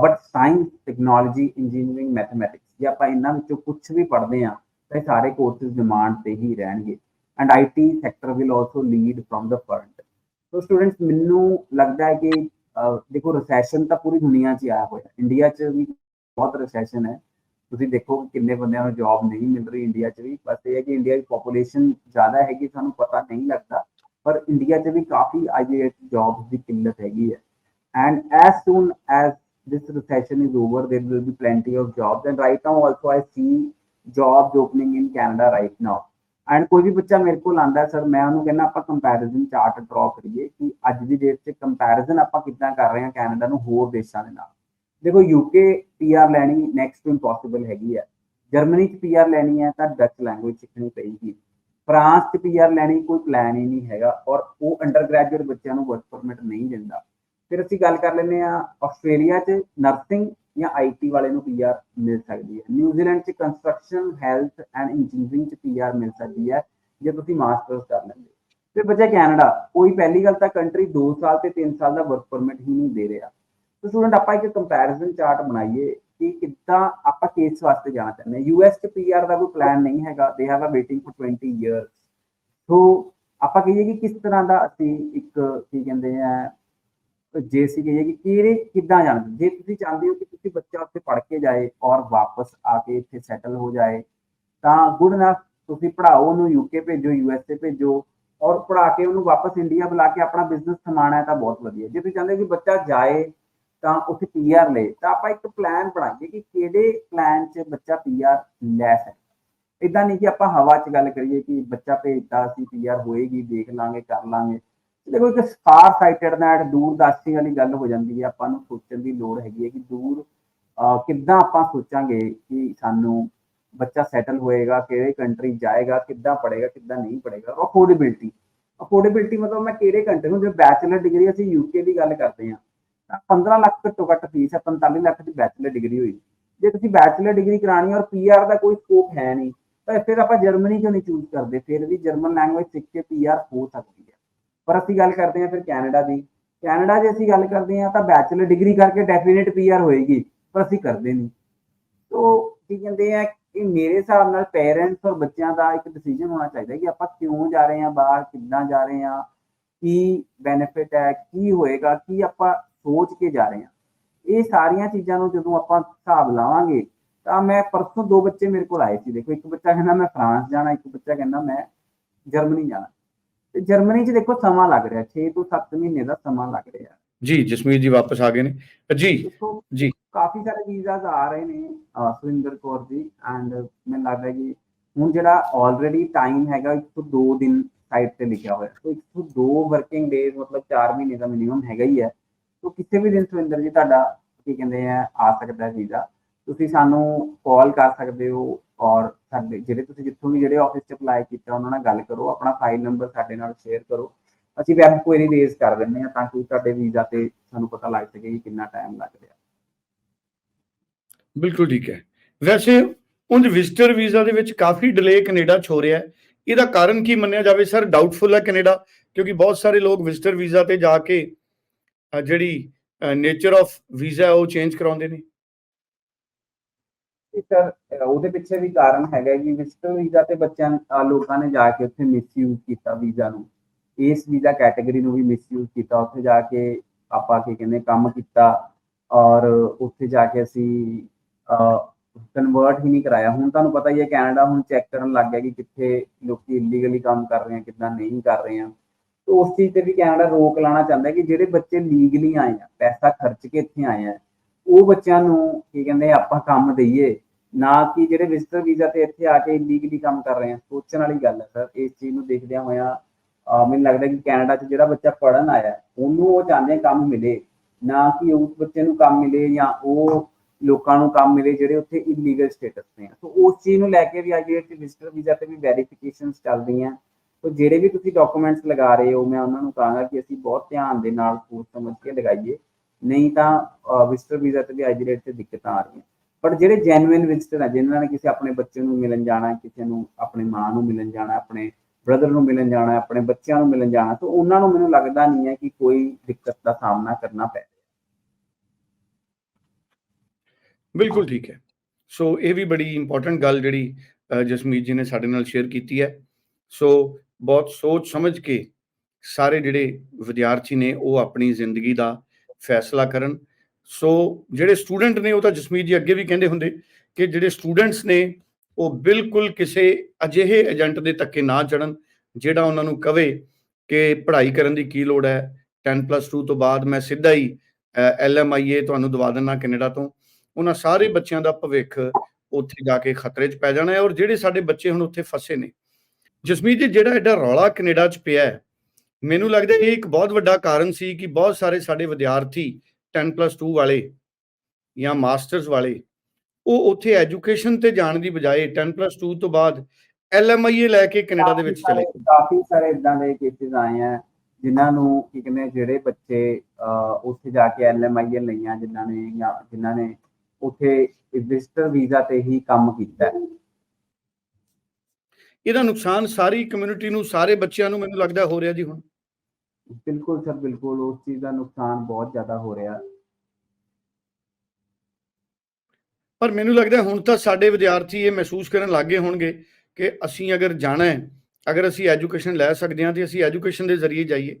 but science technology engineering mathematics ਜੇ ਆਪਾਂ ਇਹਨਾਂ ਵਿੱਚੋਂ ਕੁਝ ਵੀ ਪੜ੍ਹਦੇ ਆ ਤਾਂ ਇਹ ਸਾਰੇ ਕੋਰਸਿਸ ਡਿਮਾਂਡ ਤੇ ਹੀ ਰਹਿਣਗੇ। And IT sector will also lead from the front so students ਮੈਨੂੰ ਲੱਗਦਾ ਹੈ ਕਿ ਅਹ, ਦੇਖੋ ਰਿਸੈਸ਼ਨ ਤਾਂ ਪੂਰੀ ਦੁਨੀਆ 'ਚ ਹੀ ਆਇਆ ਹੋਇਆ। ਇੰਡੀਆ 'ਚ ਵੀ ਬਹੁਤ ਰਿਸੈਸ਼ਨ ਹੈ। ਤੁਸੀਂ ਦੇਖੋ ਕਿ ਕਿੰਨੇ ਬੰਦਿਆਂ ਨੂੰ ਜੌਬ ਨਹੀਂ ਮਿਲ ਰਹੀ ਇੰਡੀਆ 'ਚ ਵੀ। ਬਸ ਇਹ ਹੈ ਕਿ ਇੰਡੀਆ ਦੀ ਪੋਪੂਲੇਸ਼ਨ ਜ਼ਿਆਦਾ ਹੈਗੀ ਸਾਨੂੰ ਪਤਾ ਨਹੀਂ ਲੱਗਦਾ। ਪਰ ਇੰਡੀਆ 'ਚ ਵੀ ਕਾਫੀ ਆਈਏਐਸ ਜੌਬਸ ਦੀ ਕਿੱਲਤ ਹੈਗੀ ਹੈ। And as soon as this recession is over, there will be plenty of jobs. And right now also i see jobs opening in canada right now. And ਕੋਈ ਵੀ ਬੱਚਾ ਮੇਰੇ ਕੋਲ ਆਂਦਾ ਸਰ ਮੈਂ ਉਹਨੂੰ ਕਹਿੰਦਾ ਆਪਾਂ ਕੰਪੈਰੀਜ਼ਨ ਚਾਰਟ ਡਰਾ ਕਰੀਏ ਕਿ ਅੱਜ ਦੀ ਡੇਟ 'ਚ ਕੰਪੈਰੀਜ਼ਨ ਆਪਾਂ ਕਿੱਦਾਂ ਕਰ ਰਹੇ ਹਾਂ ਕੈਨੇਡਾ ਨੂੰ ਹੋਰ ਦੇਸ਼ਾਂ ਦੇ ਨਾਲ ਦੇਖੋ ਯੂਕੇ ਪੀਆਰ ਲੈਣੀ ਨੈਕਸਟ ਟੂ ਇੰਪੋਸੀਬਲ ਹੈਗੀ ਹੈ ਜਰਮਨੀ 'ਚ ਪੀਆਰ ਲੈਣੀ ਹੈ ਤਾਂ ਡੱਚ ਲੈਂਗੁਏਜ ਸਿੱਖਣੀ ਪਏਗੀ ਫਰਾਂਸ 'ਚ ਪੀਆਰ ਲੈਣੀ ਕੋਈ ਪਲਾਨ ਹੀ ਨਹੀਂ ਹੈਗਾ ਔਰ ਉਹ ਅੰਡਰ ਗ੍ਰੈਜੂਏਟ ਬੱਚਿਆਂ ਨੂੰ ਵਰਕ ਪਰਮਿਟ ਨਹੀਂ ਦਿੰਦਾ ਫਿਰ ਅਸੀਂ ਗੱਲ ਕਰ ਲੈਂਦੇ ਆ ਆਸਟ੍ਰੇਲੀਆ 'ਚ ਨਰਸਿੰਗ ਜਾਂ ਆਈਟੀ ਵਾਲੇ ਨੂੰ ਪੀਆਰ ਮਿਲ ਸਕਦੀ ਹੈ। ਨਿਊਜ਼ੀਲੈਂਡ 'ਚ ਕੰਸਟਰਕਸ਼ਨ ਹੈਲਥ ਐਂਡ ਇੰਜੀਨੀਅਰਿੰਗ 'ਚ ਪੀਆਰ ਮਿਲ ਸਕਦੀ ਹੈ, ਜੇ ਤੁਸੀਂ ਮਾਸਟਰਸ ਕਰ ਲੈਂਦੇ ਫਿਰ ਬਚਿਆ ਕੈਨੇਡਾ, ਕੋਈ ਪਹਿਲੀ ਗੱਲ ਤਾਂ ਕੰਟਰੀ 2 ਸਾਲ ਤੇ 3 ਸਾਲ ਦਾ ਵਰਕ ਪਰਮਿਟ ਹੀ ਨਹੀਂ ਦੇ ਰਿਹਾ। ਸੋ ਸਟੂਡੈਂਟ ਆਪਾਂ ਇੱਕ ਕੰਪੈਰੀਜ਼ਨ ਚਾਰਟ ਬਣਾਈਏ ਕਿ ਕਿੱਦਾਂ ਆਪਾਂ ਕੇਸ ਵਾਸਤੇ ਜਾਣਾ ਚਾਹੁੰਦੇ ਹਾਂ। ਯੂਐਸ 'ਚ ਪੀਆਰ ਦਾ ਕੋਈ ਪਲਾਨ ਨਹੀਂ ਹੈਗਾ they have a waiting for 20 years so ਆਪਾਂ ਕਹੀਏ ਕਿ ਕਿਸ ਤਰ੍ਹਾਂ ਦਾ ਅਸੀਂ ਇੱਕ ਕੀ ਕਹਿੰਦੇ ਆ ਜੇ ਅਸੀਂ ਕਹੀਏ ਕਿ ਕਿਹੜੇ ਕਿੱਦਾਂ ਜਾਣਾ ਜੇ ਤੁਸੀਂ ਚਾਹੁੰਦੇ ਹੋ ਕਿ ਤੁਸੀਂ ਬੱਚਾ ਉੱਥੇ ਪੜ੍ਹ ਕੇ ਜਾਏ ਔਰ ਵਾਪਸ ਆ ਕੇ ਇੱਥੇ ਸੈਟਲ ਹੋ ਜਾਏ, ਤਾਂ ਗੁੱਡ ਨਾ ਤੁਸੀਂ ਪੜਾਓ ਉਹਨੂੰ ਯੂਕੇ ਭੇਜੋ ਯੂਐਸਏ ਭੇਜੋ ਔਰ ਪੜਾ ਕੇ ਉਹਨੂੰ ਵਾਪਸ ਇੰਡੀਆ ਬੁਲਾ ਕੇ ਆਪਣਾ ਬਿਜ਼ਨਸ ਸਮਾਣਾ ਹੈ ਤਾਂ ਬਹੁਤ ਵਧੀਆ। ਜੇ ਤੁਸੀਂ ਚਾਹੁੰਦੇ ਹੋ ਕਿ ਬੱਚਾ ਜਾਏ ਤਾਂ ਉੱਥੇ ਪੀਆਰ ਲੇ ਤਾਂ ਆਪਾਂ ਇੱਕ ਪਲਾਨ ਬਣਾਈਏ ਕਿ ਕਿਹੜੇ ਪਲਾਨ 'ਚ ਬੱਚਾ ਪੀਆਰ ਲੈ ਸਕਦਾ ਇਦਾਂ ਨਹੀਂ ਕਿ ਆਪਾਂ ਹਵਾ 'ਚ ਗੱਲ ਕਰੀਏ ਕਿ ਬੱਚਾ ਭੇਜਦਾ ਅਸੀਂ ਪੀਆਰ ਹੋਏਗੀ, ਦੇਖ ਲਾਂਗੇ, ਕਰ ਲਾਂਗੇ। ਦੇਖੋ ਇੱਕ ਫਾਰ ਸਾਈਟਡ ਨਾਲ ਦੂਰਦਰਸ਼ੀ ਵਾਲੀ ਗੱਲ ਹੋ ਜਾਂਦੀ ਹੈ, ਆਪਾਂ ਨੂੰ ਸੋਚਣ ਦੀ ਲੋੜ ਹੈਗੀ ਹੈ ਕਿ ਦੂਰ ਕਿੱਦਾਂ ਆਪਾਂ ਸੋਚਾਂਗੇ ਕਿ ਸਾਨੂੰ ਬੱਚਾ ਸੈਟਲ ਹੋਏਗਾ, ਕਿਹੜੇ ਕੰਟਰੀ ਜਾਏਗਾ, ਕਿੱਦਾਂ ਪੜੇਗਾ ਕਿੱਦਾਂ ਨਹੀਂ ਪੜੇਗਾ ਅਫੋਰਡੇਬਿਲਟੀ ਅਫੋਰਡੇਬਿਲਟੀ ਮਤਲਬ ਮੈਂ ਕਿਹੜੇ ਕੰਟਰੀ ਨੂੰ ਜੇ ਬੈਚਲਰ ਡਿਗਰੀ ਅਸੀਂ ਯੂਕੇ ਦੀ ਗੱਲ ਕਰਦੇ ਹਾਂ, ਤਾਂ 15 ਲੱਖ ਤੋਂ ਘੱਟ ਫੀਸ ਹੈ 45 ਲੱਖ ਦੀ ਬੈਚਲਰ ਡਿਗਰੀ ਹੋਈ। ਜੇ ਤੁਸੀਂ ਬੈਚਲਰ ਡਿਗਰੀ ਕਰਾਣੀ ਔਰ ਪੀਆਰ ਦਾ ਕੋਈ ਸਕੋਪ ਹੈ ਨਹੀਂ, ਤਾਂ ਫਿਰ ਆਪਾਂ ਜਰਮਨੀ ਕਿਉਂ ਨਹੀਂ ਚੂਜ਼ ਕਰਦੇ? ਫਿਰ ਵੀ ਜਰਮਨ ਲੈਂਗੁਏਜ ਸਿੱਖ ਕੇ ਪੀਆਰ ਹੋ ਸਕਦੀ ਹੈ। ਪਰ ਅਸੀਂ ਗੱਲ ਕਰਦੇ ਹਾਂ ਫਿਰ ਕੈਨੇਡਾ ਦੀ। ਕੈਨੇਡਾ ਜੇ ਅਸੀਂ ਗੱਲ ਕਰਦੇ ਹਾਂ ਤਾਂ ਬੈਚਲਰ ਡਿਗਰੀ ਕਰਕੇ ਡੈਫੀਨੇਟ ਪੀਆਰ ਹੋਏਗੀ, ਪਰ ਅਸੀਂ ਕਰਦੇ ਨਹੀਂ। ਸੋ ਕੀ ਕਹਿੰਦੇ ਆ ਕਿ ਮੇਰੇ ਹਿਸਾਬ ਨਾਲ ਪੇਰੈਂਟਸ ਔਰ ਬੱਚਿਆਂ ਦਾ ਇੱਕ ਡਿਸੀਜਨ ਹੋਣਾ ਚਾਹੀਦਾ ਕਿ ਆਪਾਂ ਕਿਉਂ ਜਾ ਰਹੇ ਹਾਂ ਬਾਹਰ, ਕਿੱਦਾਂ ਜਾ ਰਹੇ ਹਾਂ, ਕੀ ਬੈਨੀਫਿਟ ਹੈ, ਕੀ ਹੋਏਗਾ, ਕੀ ਆਪਾਂ ਸੋਚ ਕੇ ਜਾ ਰਹੇ ਹਾਂ। ਇਹ ਸਾਰੀਆਂ ਚੀਜ਼ਾਂ ਨੂੰ ਜਦੋਂ ਆਪਾਂ ਹਿਸਾਬ ਲਾਵਾਂਗੇ ਤਾਂ ਮੈਂ ਪਰਸੋਂ ਦੋ ਬੱਚੇ ਮੇਰੇ ਕੋਲ ਆਏ ਸੀ। ਦੇਖੋ, ਇੱਕ ਬੱਚਾ ਕਹਿੰਦਾ ਮੈਂ ਫਰਾਂਸ ਜਾਣਾ, ਇੱਕ ਬੱਚਾ ਕਹਿੰਦਾ ਮੈਂ ਜਰਮਨੀ ਜਾਣਾ। ਜਰਮਨੀ 'ਚ ਦੇਖੋ ਸਮਾਂ ਲੱਗ ਰਿਹਾ 6 ਤੋਂ 7 ਮਹੀਨੇ ਦਾ ਸਮਾਂ ਲੱਗ ਰਿਹਾ। ਜੀ ਜਸਮੀਤ ਜੀ ਵਾਪਸ ਆ ਗਏ ਨੇ। ਜੀ ਜੀ। ਕਾਫੀ ਸਾਰੇ ਵੀਜ਼ਾਸ ਆ ਰਹੇ ਨੇ ਸੁਰਿੰਦਰ ਕੌਰ ਜੀ ਐਂਡ ਮੈਨੂੰ ਲੱਗਦਾ ਕਿ ਹੁਣ ਜਿਹੜਾ ਆਲਰੇਡੀ ਟਾਈਮ ਹੈਗਾ 102 ਦਿਨ ਸਾਈਟ ਤੇ ਲਿਖਿਆ ਹੋਇਆ। ਸੋ 102 ਵਰਕਿੰਗ ਡੇਜ਼ ਮਤਲਬ 4 ਮਹੀਨੇ ਦਾ ਮਿਨੀਮਮ ਹੈਗਾ ਹੀ ਹੈ। ਸੋ ਕਿਸੇ ਵੀ ਦਿਨ ਸੁਰਿੰਦਰ ਜੀ ਤੁਹਾਡਾ ਕੀ ਕਹਿੰਦੇ ਆ ਆ ਸਕਦਾ ਹੈ ਵੀਜ਼ਾ। ਤੁਸੀਂ ਸਾਨੂੰ ਕਾਲ ਕਰ ਸਕਦੇ ਹੋ ਔਰ ਸਾਡੇ ਜਿਹੜੇ ਤੁਸੀਂ ਜਿੱਥੋਂ ਵੀ ਜਿਹੜੇ ਆਫਿਸ 'ਚ ਅਪਲਾਈ ਕੀਤਾ, ਉਹਨਾਂ ਨਾਲ ਗੱਲ ਕਰੋ, ਆਪਣਾ ਫਾਈਲ ਨੰਬਰ ਸਾਡੇ ਨਾਲ ਸ਼ੇਅਰ ਕਰੋ। ਅਸੀਂ ਵੈਬ ਕੁਐਰੀ ਰੇਜ਼ ਕਰ ਦਿੰਦੇ ਹਾਂ ਤਾਂ ਕਿ ਤੁਹਾਡੇ ਵੀਜ਼ਾ ਤੇ ਸਾਨੂੰ ਪਤਾ ਲੱਗ ਸਕੇ ਕਿ ਕਿੰਨਾ ਟਾਈਮ ਲੱਗ ਰਿਹਾ। ਬਿਲਕੁਲ ਠੀਕ ਹੈ। ਵੈਸੇ ਉਂਝ ਵਿਜ਼ਟਰ ਵੀਜ਼ਾ ਦੇ ਵਿੱਚ ਕਾਫੀ ਡਿਲੇ ਕੈਨੇਡਾ 'ਚ ਹੋ ਰਿਹਾ ਹੈ। ਇਹਦਾ ਕਾਰਨ ਕੀ ਮੰਨਿਆ ਜਾਵੇ? ਸਰ ਡਾਊਟਫੁਲ ਹੈ ਕੈਨੇਡਾ, ਕਿਉਂਕਿ ਬਹੁਤ ਸਾਰੇ ਲੋਕ ਵਿਜ਼ਟਰ ਵੀਜ਼ਾ ਤੇ ਜਾ ਕੇ ਜਿਹੜੀ ਨੇਚਰ ਆਫ ਵੀਜ਼ਾ ਉਹ ਚੇਂਜ ਕਰਾਉਂਦੇ ਨੇ। ਸਰ ਉਹਦੇ ਪਿੱਛੇ ਵੀ ਕਾਰਨ ਹੈਗਾ ਕਿ ਵਿਜ਼ਟਰ ਵੀਜ਼ਾ ਤੇ ਬੱਚਿਆਂ ਅਹ, ਲੋਕਾਂ ਨੇ ਜਾ ਕੇ ਉੱਥੇ ਮਿਸਯੂਜ਼ ਕੀਤਾ ਵੀਜ਼ਾ ਨੂੰ। ਇਸ ਵੀਜ਼ਾ ਕੈਟਾਗਰੀ ਨੂੰ ਵੀ ਮਿਸਯੂਜ਼ ਕੀਤਾ, ਉੱਥੇ ਜਾ ਕੇ ਆਪਾਂ ਕੀ ਕਹਿੰਦੇ, ਕੰਮ ਕੀਤਾ ਔਰ ਉੱਥੇ ਜਾ ਕੇ ਅਸੀਂ ਕਨਵਰਟ ਹੀ ਨਹੀਂ ਕਰਾਇਆ। ਹੁਣ ਤੁਹਾਨੂੰ ਪਤਾ ਹੀ ਹੈ ਕੈਨੇਡਾ ਹੁਣ ਚੈੱਕ ਕਰਨ ਲੱਗ ਗਿਆ ਕਿ ਕਿੱਥੇ ਲੋਕੀ ਇਲੀਗਲੀ ਕੰਮ ਕਰ ਰਹੇ ਆ, ਕਿੱਦਾਂ ਨਹੀਂ ਕਰ ਰਹੇ ਆ। ਤੇ ਉਸ ਚੀਜ਼ ਤੇ ਵੀ ਕੈਨੇਡਾ ਰੋਕ ਲਾਣਾ ਚਾਹੁੰਦਾ ਕਿ ਜਿਹੜੇ ਬੱਚੇ ਲੀਗਲੀ ਆਏ ਆ, ਪੈਸਾ ਖਰਚ ਕੇ ਇੱਥੇ ਆਏ ਆ, ਉਹ ਬੱਚਿਆਂ ਨੂੰ ਕੀ ਕਹਿੰਦੇ, ਆਪਾਂ ਕੰਮ ਦਈਏ। ਨਾ ਕਿ ਜਿਹੜੇ ਵਿਜ਼ਟਰ ਵੀਜ਼ਾ ਤੇ ਇੱਥੇ ਆ ਕੇ ਇਲੀਗਲੀ ਕੰਮ ਕਰ ਰਹੇ ਆ, ਸੋਚਣ ਵਾਲੀ ਗੱਲ ਹੈ ਸਰ ਇਸ ਚੀਜ਼ ਨੂੰ ਦੇਖਦਿਆਂ ਹੋਇਆ ਮੈਨੂੰ ਲੱਗਦਾ ਕਿ ਕੈਨੇਡਾ 'ਚ ਜਿਹੜਾ ਬੱਚਾ ਪੜਨ ਆਇਆ, ਉਹਨੂੰ ਉਹ ਚਾਹੁੰਦੇ ਕੰਮ ਮਿਲੇ, ਨਾ ਕਿ ਉਸ ਬੱਚੇ ਨੂੰ ਕੰਮ ਮਿਲੇ ਜਾਂ ਉਹ ਲੋਕਾਂ ਨੂੰ ਕੰਮ ਮਿਲੇ ਜਿਹੜੇ ਉੱਥੇ ਇਲੀਗਲ ਸਟੇਟਸ ਤੇ ਆ। ਸੋ ਉਸ ਚੀਜ਼ ਨੂੰ ਲੈ ਕੇ ਵੀ ਅੱਜ ਜਿਹੜੇ ਵਿਜ਼ਟਰ ਵੀਜ਼ਾ ਤੇ ਵੀ ਵੈਰੀਫਿਕੇਸ਼ਨਸ ਚੱਲਦੀਆਂ। ਸੋ ਜਿਹੜੇ ਵੀ ਤੁਸੀਂ ਡਾਕੂਮੈਂਟਸ ਲਗਾ ਰਹੇ ਹੋ, ਮੈਂ ਉਹਨਾਂ ਨੂੰ ਕਹਾਂਗਾ ਕਿ ਅਸੀਂ ਬਹੁਤ ਧਿਆਨ ਦੇ ਨਾਲ ਸੋਚ ਸਮਝ ਕੇ ਲਗਾਈਏ, ਨਹੀਂ ਤਾਂ ਵਿਜ਼ਟਰ ਵੀਜ਼ਾ ਤੇ ਵੀ ਅੱਜ ਦੀ ਡੇਟ ਤੇ ਦਿੱਕਤਾਂ ਆ ਰਹੀਆਂ। ਪਰ ਜਿਹੜੇ ਜੈਨੂਇਨ ਵਿਜ਼ਟਰ ਆ ਜਿਨ੍ਹਾਂ ਨੇ ਕਿਸੇ ਆਪਣੇ ਬੱਚੇ ਨੂੰ ਮਿਲਣ ਜਾਣਾ, ਕਿਸੇ ਨੂੰ ਆਪਣੀ ਮਾਂ ਨੂੰ ਮਿਲਣ ਜਾਣਾ, ਆਪਣੇ ਬ੍ਰਦਰ ਨੂੰ ਮਿਲਣ ਜਾਣਾ, ਆਪਣੇ ਬੱਚਿਆਂ ਨੂੰ ਮਿਲਣ ਜਾਣਾ, ਤਾਂ ਉਹਨਾਂ ਨੂੰ ਮੈਨੂੰ ਲੱਗਦਾ ਨਹੀਂ ਹੈ ਕਿ ਕੋਈ ਦਿੱਕਤ ਦਾ ਸਾਹਮਣਾ ਕਰਨਾ ਪੈ ਬਿਲਕੁਲ ਠੀਕ ਹੈ। ਸੋ ਇਹ ਵੀ ਬੜੀ ਇੰਪੋਰਟੈਂਟ ਗੱਲ ਜਿਹੜੀ ਜਸਮੀਤ ਜੀ ਨੇ ਸਾਡੇ ਨਾਲ ਸ਼ੇਅਰ ਕੀਤੀ ਹੈ। ਸੋ ਬਹੁਤ ਸੋਚ ਸਮਝ ਕੇ ਸਾਰੇ ਜਿਹੜੇ ਵਿਦਿਆਰਥੀ ਨੇ, ਉਹ ਆਪਣੀ ਜ਼ਿੰਦਗੀ ਦਾ ਫੈਸਲਾ ਕਰਨ ਸੋ ਜਿਹੜੇ ਸਟੂਡੈਂਟ ਨੇ ਉਹ ਤਾਂ ਜਸਮੀਤ ਜੀ ਅੱਗੇ ਵੀ ਕਹਿੰਦੇ ਹੁੰਦੇ ਕਿ ਜਿਹੜੇ ਸਟੂਡੈਂਟਸ ਨੇ, ਉਹ ਬਿਲਕੁਲ ਕਿਸੇ ਅਜਿਹੇ ਏਜੰਟ ਦੇ ਧੱਕੇ ਨਾ ਚੜਨ ਜਿਹੜਾ ਉਹਨਾਂ ਨੂੰ ਕਵੇ ਕਿ ਪੜ੍ਹਾਈ ਕਰਨ ਦੀ ਕੀ ਲੋੜ ਹੈ। 10+2 ਤੋਂ ਬਾਅਦ ਮੈਂ ਸਿੱਧਾ ਹੀ ਐਲਐਮਆਈਏ ਤੁਹਾਨੂੰ ਦਵਾ ਦਿੰਨਾ ਕੈਨੇਡਾ ਤੋਂ। ਉਹਨਾਂ ਸਾਰੇ ਬੱਚਿਆਂ ਦਾ ਭਵਿੱਖ ਉੱਥੇ ਜਾ ਕੇ ਖਤਰੇ 'ਚ ਪੈ ਜਾਣਾ ਹੈ ਔਰ ਜਿਹੜੇ ਸਾਡੇ ਬੱਚੇ ਹੁਣ ਉੱਥੇ ਫਸੇ ਨੇ। ਜਸਮੀਤ ਜੀ, ਜਿਹੜਾ ਐਡਾ ਰੌਲਾ ਕੈਨੇਡਾ 'ਚ ਪਿਆ ਹੈ, ਮੈਨੂੰ ਲੱਗਦਾ ਇਹ ਇੱਕ ਬਹੁਤ ਵੱਡਾ ਕਾਰਨ ਸੀ ਕਿ ਬਹੁਤ ਸਾਰੇ ਸਾਡੇ ਵਿਦਿਆਰਥੀ 10+2 ਵਾਲੇ ਜਾਂ ਮਾਸਟਰਸ ਵਾਲੇ ਉਹ ਉੱਥੇ ਐਜੂਕੇਸ਼ਨ ਤੇ ਜਾਣ ਦੀ ਬਜਾਏ 10+2 ਤੋਂ ਬਾਅਦ ਐਲਐਮਆਈਏ ਲੈ ਕੇ ਕੈਨੇਡਾ ਦੇ ਵਿੱਚ ਚਲੇ ਗਏ ਕਾਫੀ ਸਾਰੇ ਇਦਾਂ ਦੇ ਕੇਸਿਸ ਆਏ ਆ ਜਿਨ੍ਹਾਂ ਨੂੰ ਕੀ ਕਹਿੰਦੇ ਜਿਹੜੇ ਬੱਚੇ ਉੱਥੇ ਜਾ ਕੇ ਐਲਐਮਆਈਐਲ ਲਈਆਂ ਜਿਨ੍ਹਾਂ ਨੇ ਜਾਂ ਜਿਨ੍ਹਾਂ ਨੇ ਉੱਥੇ ਵਿਜ਼ਟਰ ਵੀਜ਼ਾ ਤੇ ਹੀ ਕੰਮ ਕੀਤਾ। ਇਹਦਾ ਨੁਕਸਾਨ ਸਾਰੀ ਕਮਿਊਨਿਟੀ ਨੂੰ ਸਾਰੇ ਬੱਚਿਆਂ ਨੂੰ ਮੈਨੂੰ ਲੱਗਦਾ ਹੋ ਰਿਹਾ ਜੀ ਹੁਣ ਬਿਲਕੁਲ ਸਰ, ਬਿਲਕੁਲ, ਉਸ ਚੀਜ਼ ਦਾ ਨੁਕਸਾਨ ਬਹੁਤ ਜ਼ਿਆਦਾ ਹੋ ਰਿਹਾ। ਪਰ ਮੈਨੂੰ ਲੱਗਦਾ ਹੁਣ ਤਾਂ ਸਾਡੇ ਵਿਦਿਆਰਥੀ ਇਹ ਮਹਿਸੂਸ ਕਰਨ ਲੱਗੇ ਹੋਣਗੇ ਕਿ ਅਸੀਂ ਅਗਰ ਜਾਣਾ ਹੈ, ਅਗਰ ਅਸੀਂ ਐਜੂਕੇਸ਼ਨ ਲੈ ਸਕਦੇ ਹਾਂ ਤੇ ਅਸੀਂ ਐਜੂਕੇਸ਼ਨ ਦੇ ਜ਼ਰੀਏ ਜਾਈਏ।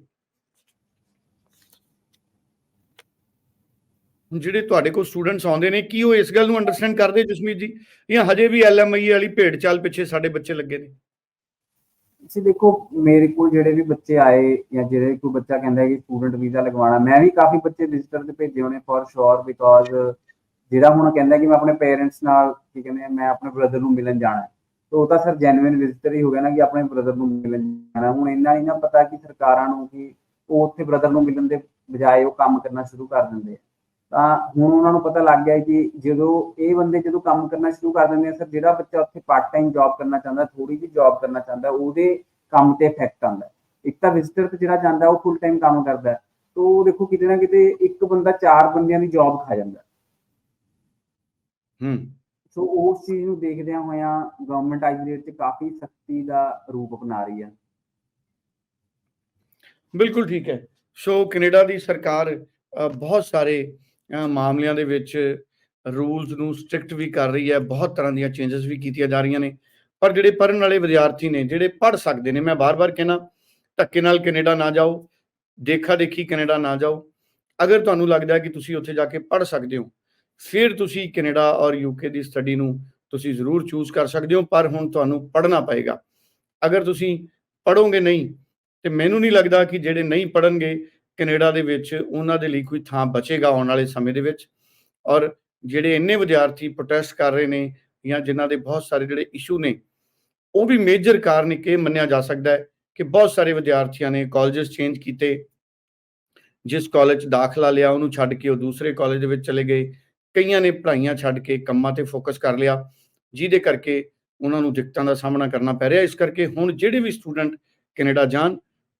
ਜਿਹੜੇ ਤੁਹਾਡੇ ਕੋਲ ਸਟੂਡੈਂਟਸ ਆਉਂਦੇ ਨੇ, ਕੀ ਉਹ ਇਸ ਗੱਲ ਨੂੰ ਅੰਡਰਸਟੈਂਡ ਕਰਦੇ ਜਸਮੀਤ ਜੀ? ਜਾਂ ਹਜੇ ਵੀ ਐਲਐਮਆਈ ਵਾਲੀ ਭੇਡ ਚਾਲ ਪਿੱਛੇ ਸਾਡੇ ਬੱਚੇ ਲੱਗੇ ਨੇ? ਤੁਸੀਂ ਦੇਖੋ ਮੇਰੇ ਕੋਲ ਜਿਹੜੇ ਵੀ ਬੱਚੇ ਆਏ ਜਾਂ ਜਿਹੜੇ ਕੋਈ ਬੱਚਾ ਕਹਿੰਦਾ ਹੈ ਕਿ ਸਟੂਡੈਂਟ ਵੀਜ਼ਾ ਲਗਵਾਉਣਾ ਮੈਂ ਵੀ ਕਾਫੀ ਬੱਚੇ ਵਿਜਿਟਰ ਤੇ ਭੇਜੇ ਹੋਣੇ ਫॉर ਸ਼ੋਰ ਬਿਕੋਜ਼ ਜਿਹੜਾ ਹੁਣ ਕਹਿੰਦਾ ਕਿ ਮੈਂ ਆਪਣੇ ਪੇਰੈਂਟਸ ਨਾਲ ਕੀ ਕਹਿੰਦੇ ਆ, ਮੈਂ ਆਪਣੇ ਬ੍ਰਦਰ ਨੂੰ ਮਿਲਣ ਜਾਣਾ ਹੈ। ਤਾਂ ਉਹ ਤਾਂ ਸਰ ਜੈਨੂਇਨ ਵਿਜਿਟਰ ਹੀ ਹੋ ਗਿਆ ਨਾ ਕਿ ਆਪਣੇ ਬ੍ਰਦਰ ਨੂੰ ਮਿਲਣ ਜਾਣਾ। ਹੁਣ ਇੰਨਾ ਨਹੀਂ ਨਾ ਪਤਾ ਕਿ ਸਰਕਾਰਾਂ ਨੂੰ ਕਿ ਉਹ ਉੱਥੇ ਬ੍ਰਦਰ ਨੂੰ ਮਿਲਣ ਦੇ ਬਜਾਏ ਉਹ ਕੰਮ ਕਰਨਾ ਸ਼ੁਰੂ ਕਰ ਦਿੰਦੇ ਆ। ਤਾਂ ਹੁਣ ਉਹਨਾਂ ਨੂੰ ਪਤਾ ਲੱਗ ਗਿਆ ਕਿ ਜਦੋਂ ਇਹ ਬੰਦੇ ਜਦੋਂ ਕੰਮ ਕਰਨਾ ਸ਼ੁਰੂ ਕਰ ਦਿੰਦੇ ਆ ਸਰ ਜਿਹੜਾ ਬੱਚਾ ਉੱਥੇ ਪਾਰਟ ਟਾਈਮ ਜੌਬ ਕਰਨਾ ਚਾਹੁੰਦਾ ਥੋੜੀ ਜਿਹੀ ਜੌਬ ਕਰਨਾ ਚਾਹੁੰਦਾ ਉਹਦੇ ਕੰਮ ਤੇ ਇਫੈਕਟ ਆਉਂਦਾ। ਇੱਕ ਤਾਂ ਵਿਜ਼ਟਰ ਤੇ ਜਿਹੜਾ ਜਾਂਦਾ ਉਹ ਫੁੱਲ ਟਾਈਮ ਕੰਮ ਕਰਦਾ ਤਾਂ ਦੇਖੋ ਕਿਤੇ ਨਾ ਕਿਤੇ ਇੱਕ ਬੰਦਾ ਚਾਰ ਬੰਦਿਆਂ ਦੀ ਜੌਬ ਖਾ ਜਾਂਦਾ ਹੈ। ਸੋ ਉਸ ਚੀਜ਼ ਨੂੰ ਦੇਖਦਿਆਂ ਹੋਇਆਂ ਗਵਰਨਮੈਂਟ ਦੇ ਵਿੱਚ ਕਾਫੀ ਸਖਤੀ ਦਾ ਰੂਪ ਅਪਣਾ ਰਹੀ ਹੈ ਬਿਲਕੁਲ ਠੀਕ ਹੈ ਸੋ ਕੈਨੇਡਾ ਦੀ ਸਰਕਾਰ ਬਹੁਤ ਸਾਰੇ ਮਾਮਲਿਆਂ ਦੇ ਵਿੱਚ ਰੂਲਸ ਨੂੰ ਸਟ੍ਰਿਕਟ ਵੀ ਕਰ ਰਹੀ ਹੈ, ਬਹੁਤ ਤਰ੍ਹਾਂ ਦੀਆਂ ਚੇਂਜਸ ਵੀ ਕੀਤੀਆਂ ਜਾ ਰਹੀਆਂ ਨੇ, ਪਰ ਜਿਹੜੇ ਪੜ੍ਹਨ ਵਾਲੇ ਵਿਦਿਆਰਥੀ ਨੇ, ਜਿਹੜੇ ਪੜ੍ਹ ਸਕਦੇ ਨੇ, ਮੈਂ ਬਾਰ-ਬਾਰ ਕਹਿਣਾ, ਧੱਕੇ ਨਾਲ ਕੈਨੇਡਾ ਨਾ ਜਾਓ ਦੇਖਾ ਦੇਖੀ ਕੈਨੇਡਾ ਨਾ ਜਾਓ, ਅਗਰ ਤੁਹਾਨੂੰ ਲੱਗਦਾ ਕਿ ਤੁਸੀਂ ਉੱਥੇ ਜਾ ਕੇ ਪੜ੍ਹ ਸਕਦੇ ਹੋ, ਫਿਰ ਤੁਸੀਂ ਕੈਨੇਡਾ ਔਰ ਯੂਕੇ ਦੀ ਸਟੱਡੀ ਨੂੰ ਤੁਸੀਂ ਜ਼ਰੂਰ ਚੂਜ਼ ਕਰ ਸਕਦੇ ਹੋ, ਪਰ ਹੁਣ ਤੁਹਾਨੂੰ ਪੜ੍ਹਨਾ ਪਏਗਾ। ਅਗਰ ਤੁਸੀਂ ਪੜੋਗੇ ਨਹੀਂ, ਤੇ ਮੈਨੂੰ ਨਹੀਂ ਲੱਗਦਾ ਕਿ ਜਿਹੜੇ ਨਹੀਂ ਪੜਨਗੇ ਕੈਨੇਡਾ ਦੇ ਵਿੱਚ ਉਹਨਾਂ ਦੇ ਲਈ ਕੋਈ ਥਾਂ ਬਚੇਗਾ ਆਉਣ ਵਾਲੇ ਸਮੇਂ ਦੇ ਵਿੱਚ। ਔਰ ਜਿਹੜੇ ਇੰਨੇ ਵਿਦਿਆਰਥੀ ਪ੍ਰੋਟੈਸਟ ਕਰ ਰਹੇ ਨੇ ਜਾਂ ਜਿਨ੍ਹਾਂ ਦੇ ਬਹੁਤ ਸਾਰੇ ਜਿਹੜੇ ਇਸ਼ੂ ਨੇ, ਉਹ ਵੀ ਮੇਜਰ ਕਾਰਨ ਇੱਕ ਇਹ ਮੰਨਿਆ ਜਾ ਸਕਦਾ ਹੈ ਕਿ ਬਹੁਤ ਸਾਰੇ ਵਿਦਿਆਰਥੀਆਂ ਨੇ ਕਾਲਜਸ ਚੇਂਜ ਕੀਤੇ। ਜਿਸ ਕਾਲਜ 'ਚ ਦਾਖਲਾ ਲਿਆ, ਉਹਨੂੰ ਛੱਡ ਕੇ ਉਹ ਦੂਸਰੇ ਕਾਲਜ ਦੇ ਵਿੱਚ ਚਲੇ ਗਏ। ਕਈਆਂ ਨੇ ਪੜ੍ਹਾਈਆਂ ਛੱਡ ਕੇ ਕੰਮਾਂ ਤੇ ਫੋਕਸ ਕਰ ਲਿਆ, ਜਿਹਦੇ ਕਰਕੇ ਉਹਨਾਂ ਨੂੰ ਦਿੱਕਤਾਂ ਦਾ ਸਾਹਮਣਾ ਕਰਨਾ ਪੈ ਰਿਹਾ। ਇਸ ਕਰਕੇ ਹੁਣ ਜਿਹੜੇ ਵੀ ਸਟੂਡੈਂਟ ਕੈਨੇਡਾ ਜਾਣ,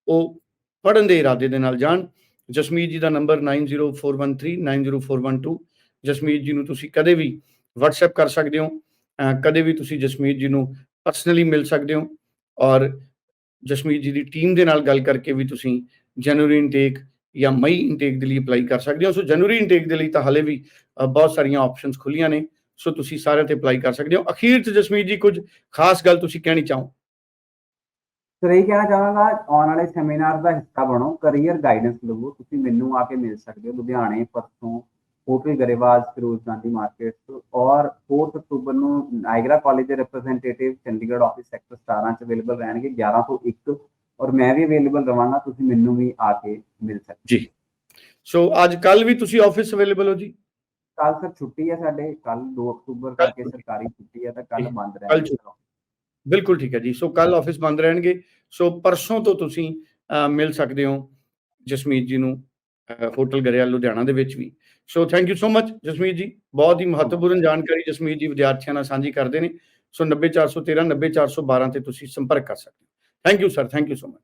ਉਹ ਪੜਨ ਦੇ ਇਰਾਦੇ ਦੇ ਨਾਲ ਜਾਣ। ਜਸਮੀਤ ਜੀ ਦਾ ਨੰਬਰ 9041390412 ਜਸਮੀਤ ਜੀ ਨੂੰ ਤੁਸੀਂ ਕਦੇ ਵੀ WhatsApp ਕਰ ਸਕਦੇ ਹੋ। ਕਦੇ ਵੀ ਤੁਸੀਂ ਜਸਮੀਤ ਜੀ ਨੂੰ ਪਰਸਨਲੀ ਮਿਲ ਸਕਦੇ ਹੋ। ਔਰ ਜਸਮੀਤ ਜੀ ਦੀ ਟੀਮ ਦੇ ਨਾਲ ਗੱਲ ਕਰਕੇ ਵੀ ਤੁਸੀਂ ਜਨਵਰੀ ਇਨਟੇਕ ਜਾਂ ਮਈ ਇਨਟੇਕ ਦੇ ਲਈ ਅਪਲਾਈ ਕਰ ਸਕਦੇ ਹੋ। ਸੋ ਜਨਵਰੀ ਇਨਟੇਕ ਦੇ ਲਈ ਤਾਂ ਹਲੇ ਵੀ ਬਹੁਤ ਸਾਰੀਆਂ ਆਪਸ਼ਨਸ ਖੁੱਲੀਆਂ ਨੇ। ਸੋ ਤੁਸੀਂ ਸਾਰਿਆਂ ਤੇ ਅਪਲਾਈ ਕਰ ਸਕਦੇ ਹੋ। ਅਖੀਰ 'ਚ ਜਸਮੀਤ ਜੀ ਕੁਝ ਖਾਸ ਗੱਲ ਤੁਸੀਂ ਕਹਿਣੀ ਚਾਹੋ। ਸਰ ਇਹ ਕਹਿਣਾ ਚਾਹਾਂਗਾ ਆਉਣ ਵਾਲੇ ਸੈਮੀਨਾਰ ਦਾ ਹਿੱਸਾ ਬਣੋ ਕੈਰੀਅਰ ਗਾਈਡੈਂਸ ਲਵੋ ਤੁਸੀਂ ਮੈਨੂੰ ਆ ਕੇ ਮਿਲ ਸਕਦੇ ਹੋ ਲੁਧਿਆਣੇ ਪਰਸੋਂ ਹੋਟਲ ਗਰੇਵਾਲ ਫਿਰੋਜ਼ ਗਾਂਧੀ ਮਾਰਕੀਟ ਤੋਂ ਔਰ 4 ਅਕਤੂਬਰ ਨੂੰ ਨਾਇਗਰਾ ਕਾਲਜ ਦੇ ਰਿਪਰੈਜ਼ੈਂਟੇਟਿਵ ਚੰਡੀਗੜ੍ਹ ਆਫਿਸ ਸੈਕਟਰ 17 ਚ ਅਵੇਲੇਬਲ ਰਹਿਣਗੇ 11 ਤੋਂ 1 ਔਰ ਮੈਂ ਵੀ ਅਵੇਲੇਬਲ ਰਵਾਂਗਾ ਤੁਸੀਂ ਮੈਨੂੰ ਵੀ ਆ ਕੇ ਮਿਲ ਸਕਦੇ ਸੋ ਅੱਜ ਕੱਲ ਵੀ ਤੁਸੀਂ ਆਫਿਸ ਅਵੇਲੇਬਲ ਹੋ ਜੀ ਕੱਲ ਸਰ ਛੁੱਟੀ ਹੈ ਸਾਡੇ ਕੱਲ 2 ਅਕਤੂਬਰ ਕਰਕੇ ਸਰਕਾਰੀ ਛੁੱਟੀ ਹੈ ਤਾਂ ਕੱਲ। ਬੰਦ ਰਹਿਣਗੇ ਛੁੱਟੀ। ਬਿਲਕੁਲ ਠੀਕ ਹੈ ਜੀ। ਸੋ ਕੱਲ ਆਫਿਸ ਬੰਦ ਰਹਿਣਗੇ। ਸੋ ਪਰਸੋਂ ਤੋਂ ਤੁਸੀਂ ਮਿਲ ਸਕਦੇ ਹੋ ਜਸਮੀਤ ਜੀ ਨੂੰ ਹੋਟਲ ਗਰੇਵਾਲ ਲੁਧਿਆਣਾ ਦੇ ਵਿੱਚ ਵੀ। So thank you so much Jasmeet ji. ਬਹੁਤ ਹੀ ਮਹੱਤਵਪੂਰਨ ਜਾਣਕਾਰੀ ਜਸਮੀਤ ਜੀ ਵਿਦਿਆਰਥੀਆਂ ਨਾਲ ਸਾਂਝੀ ਕਰਦੇ ਨੇ। ਸੋ 90413 90412 ਤੇ ਤੁਸੀਂ ਸੰਪਰਕ ਕਰ ਸਕਦੇ ਹੋ। Thank you sir thank you so much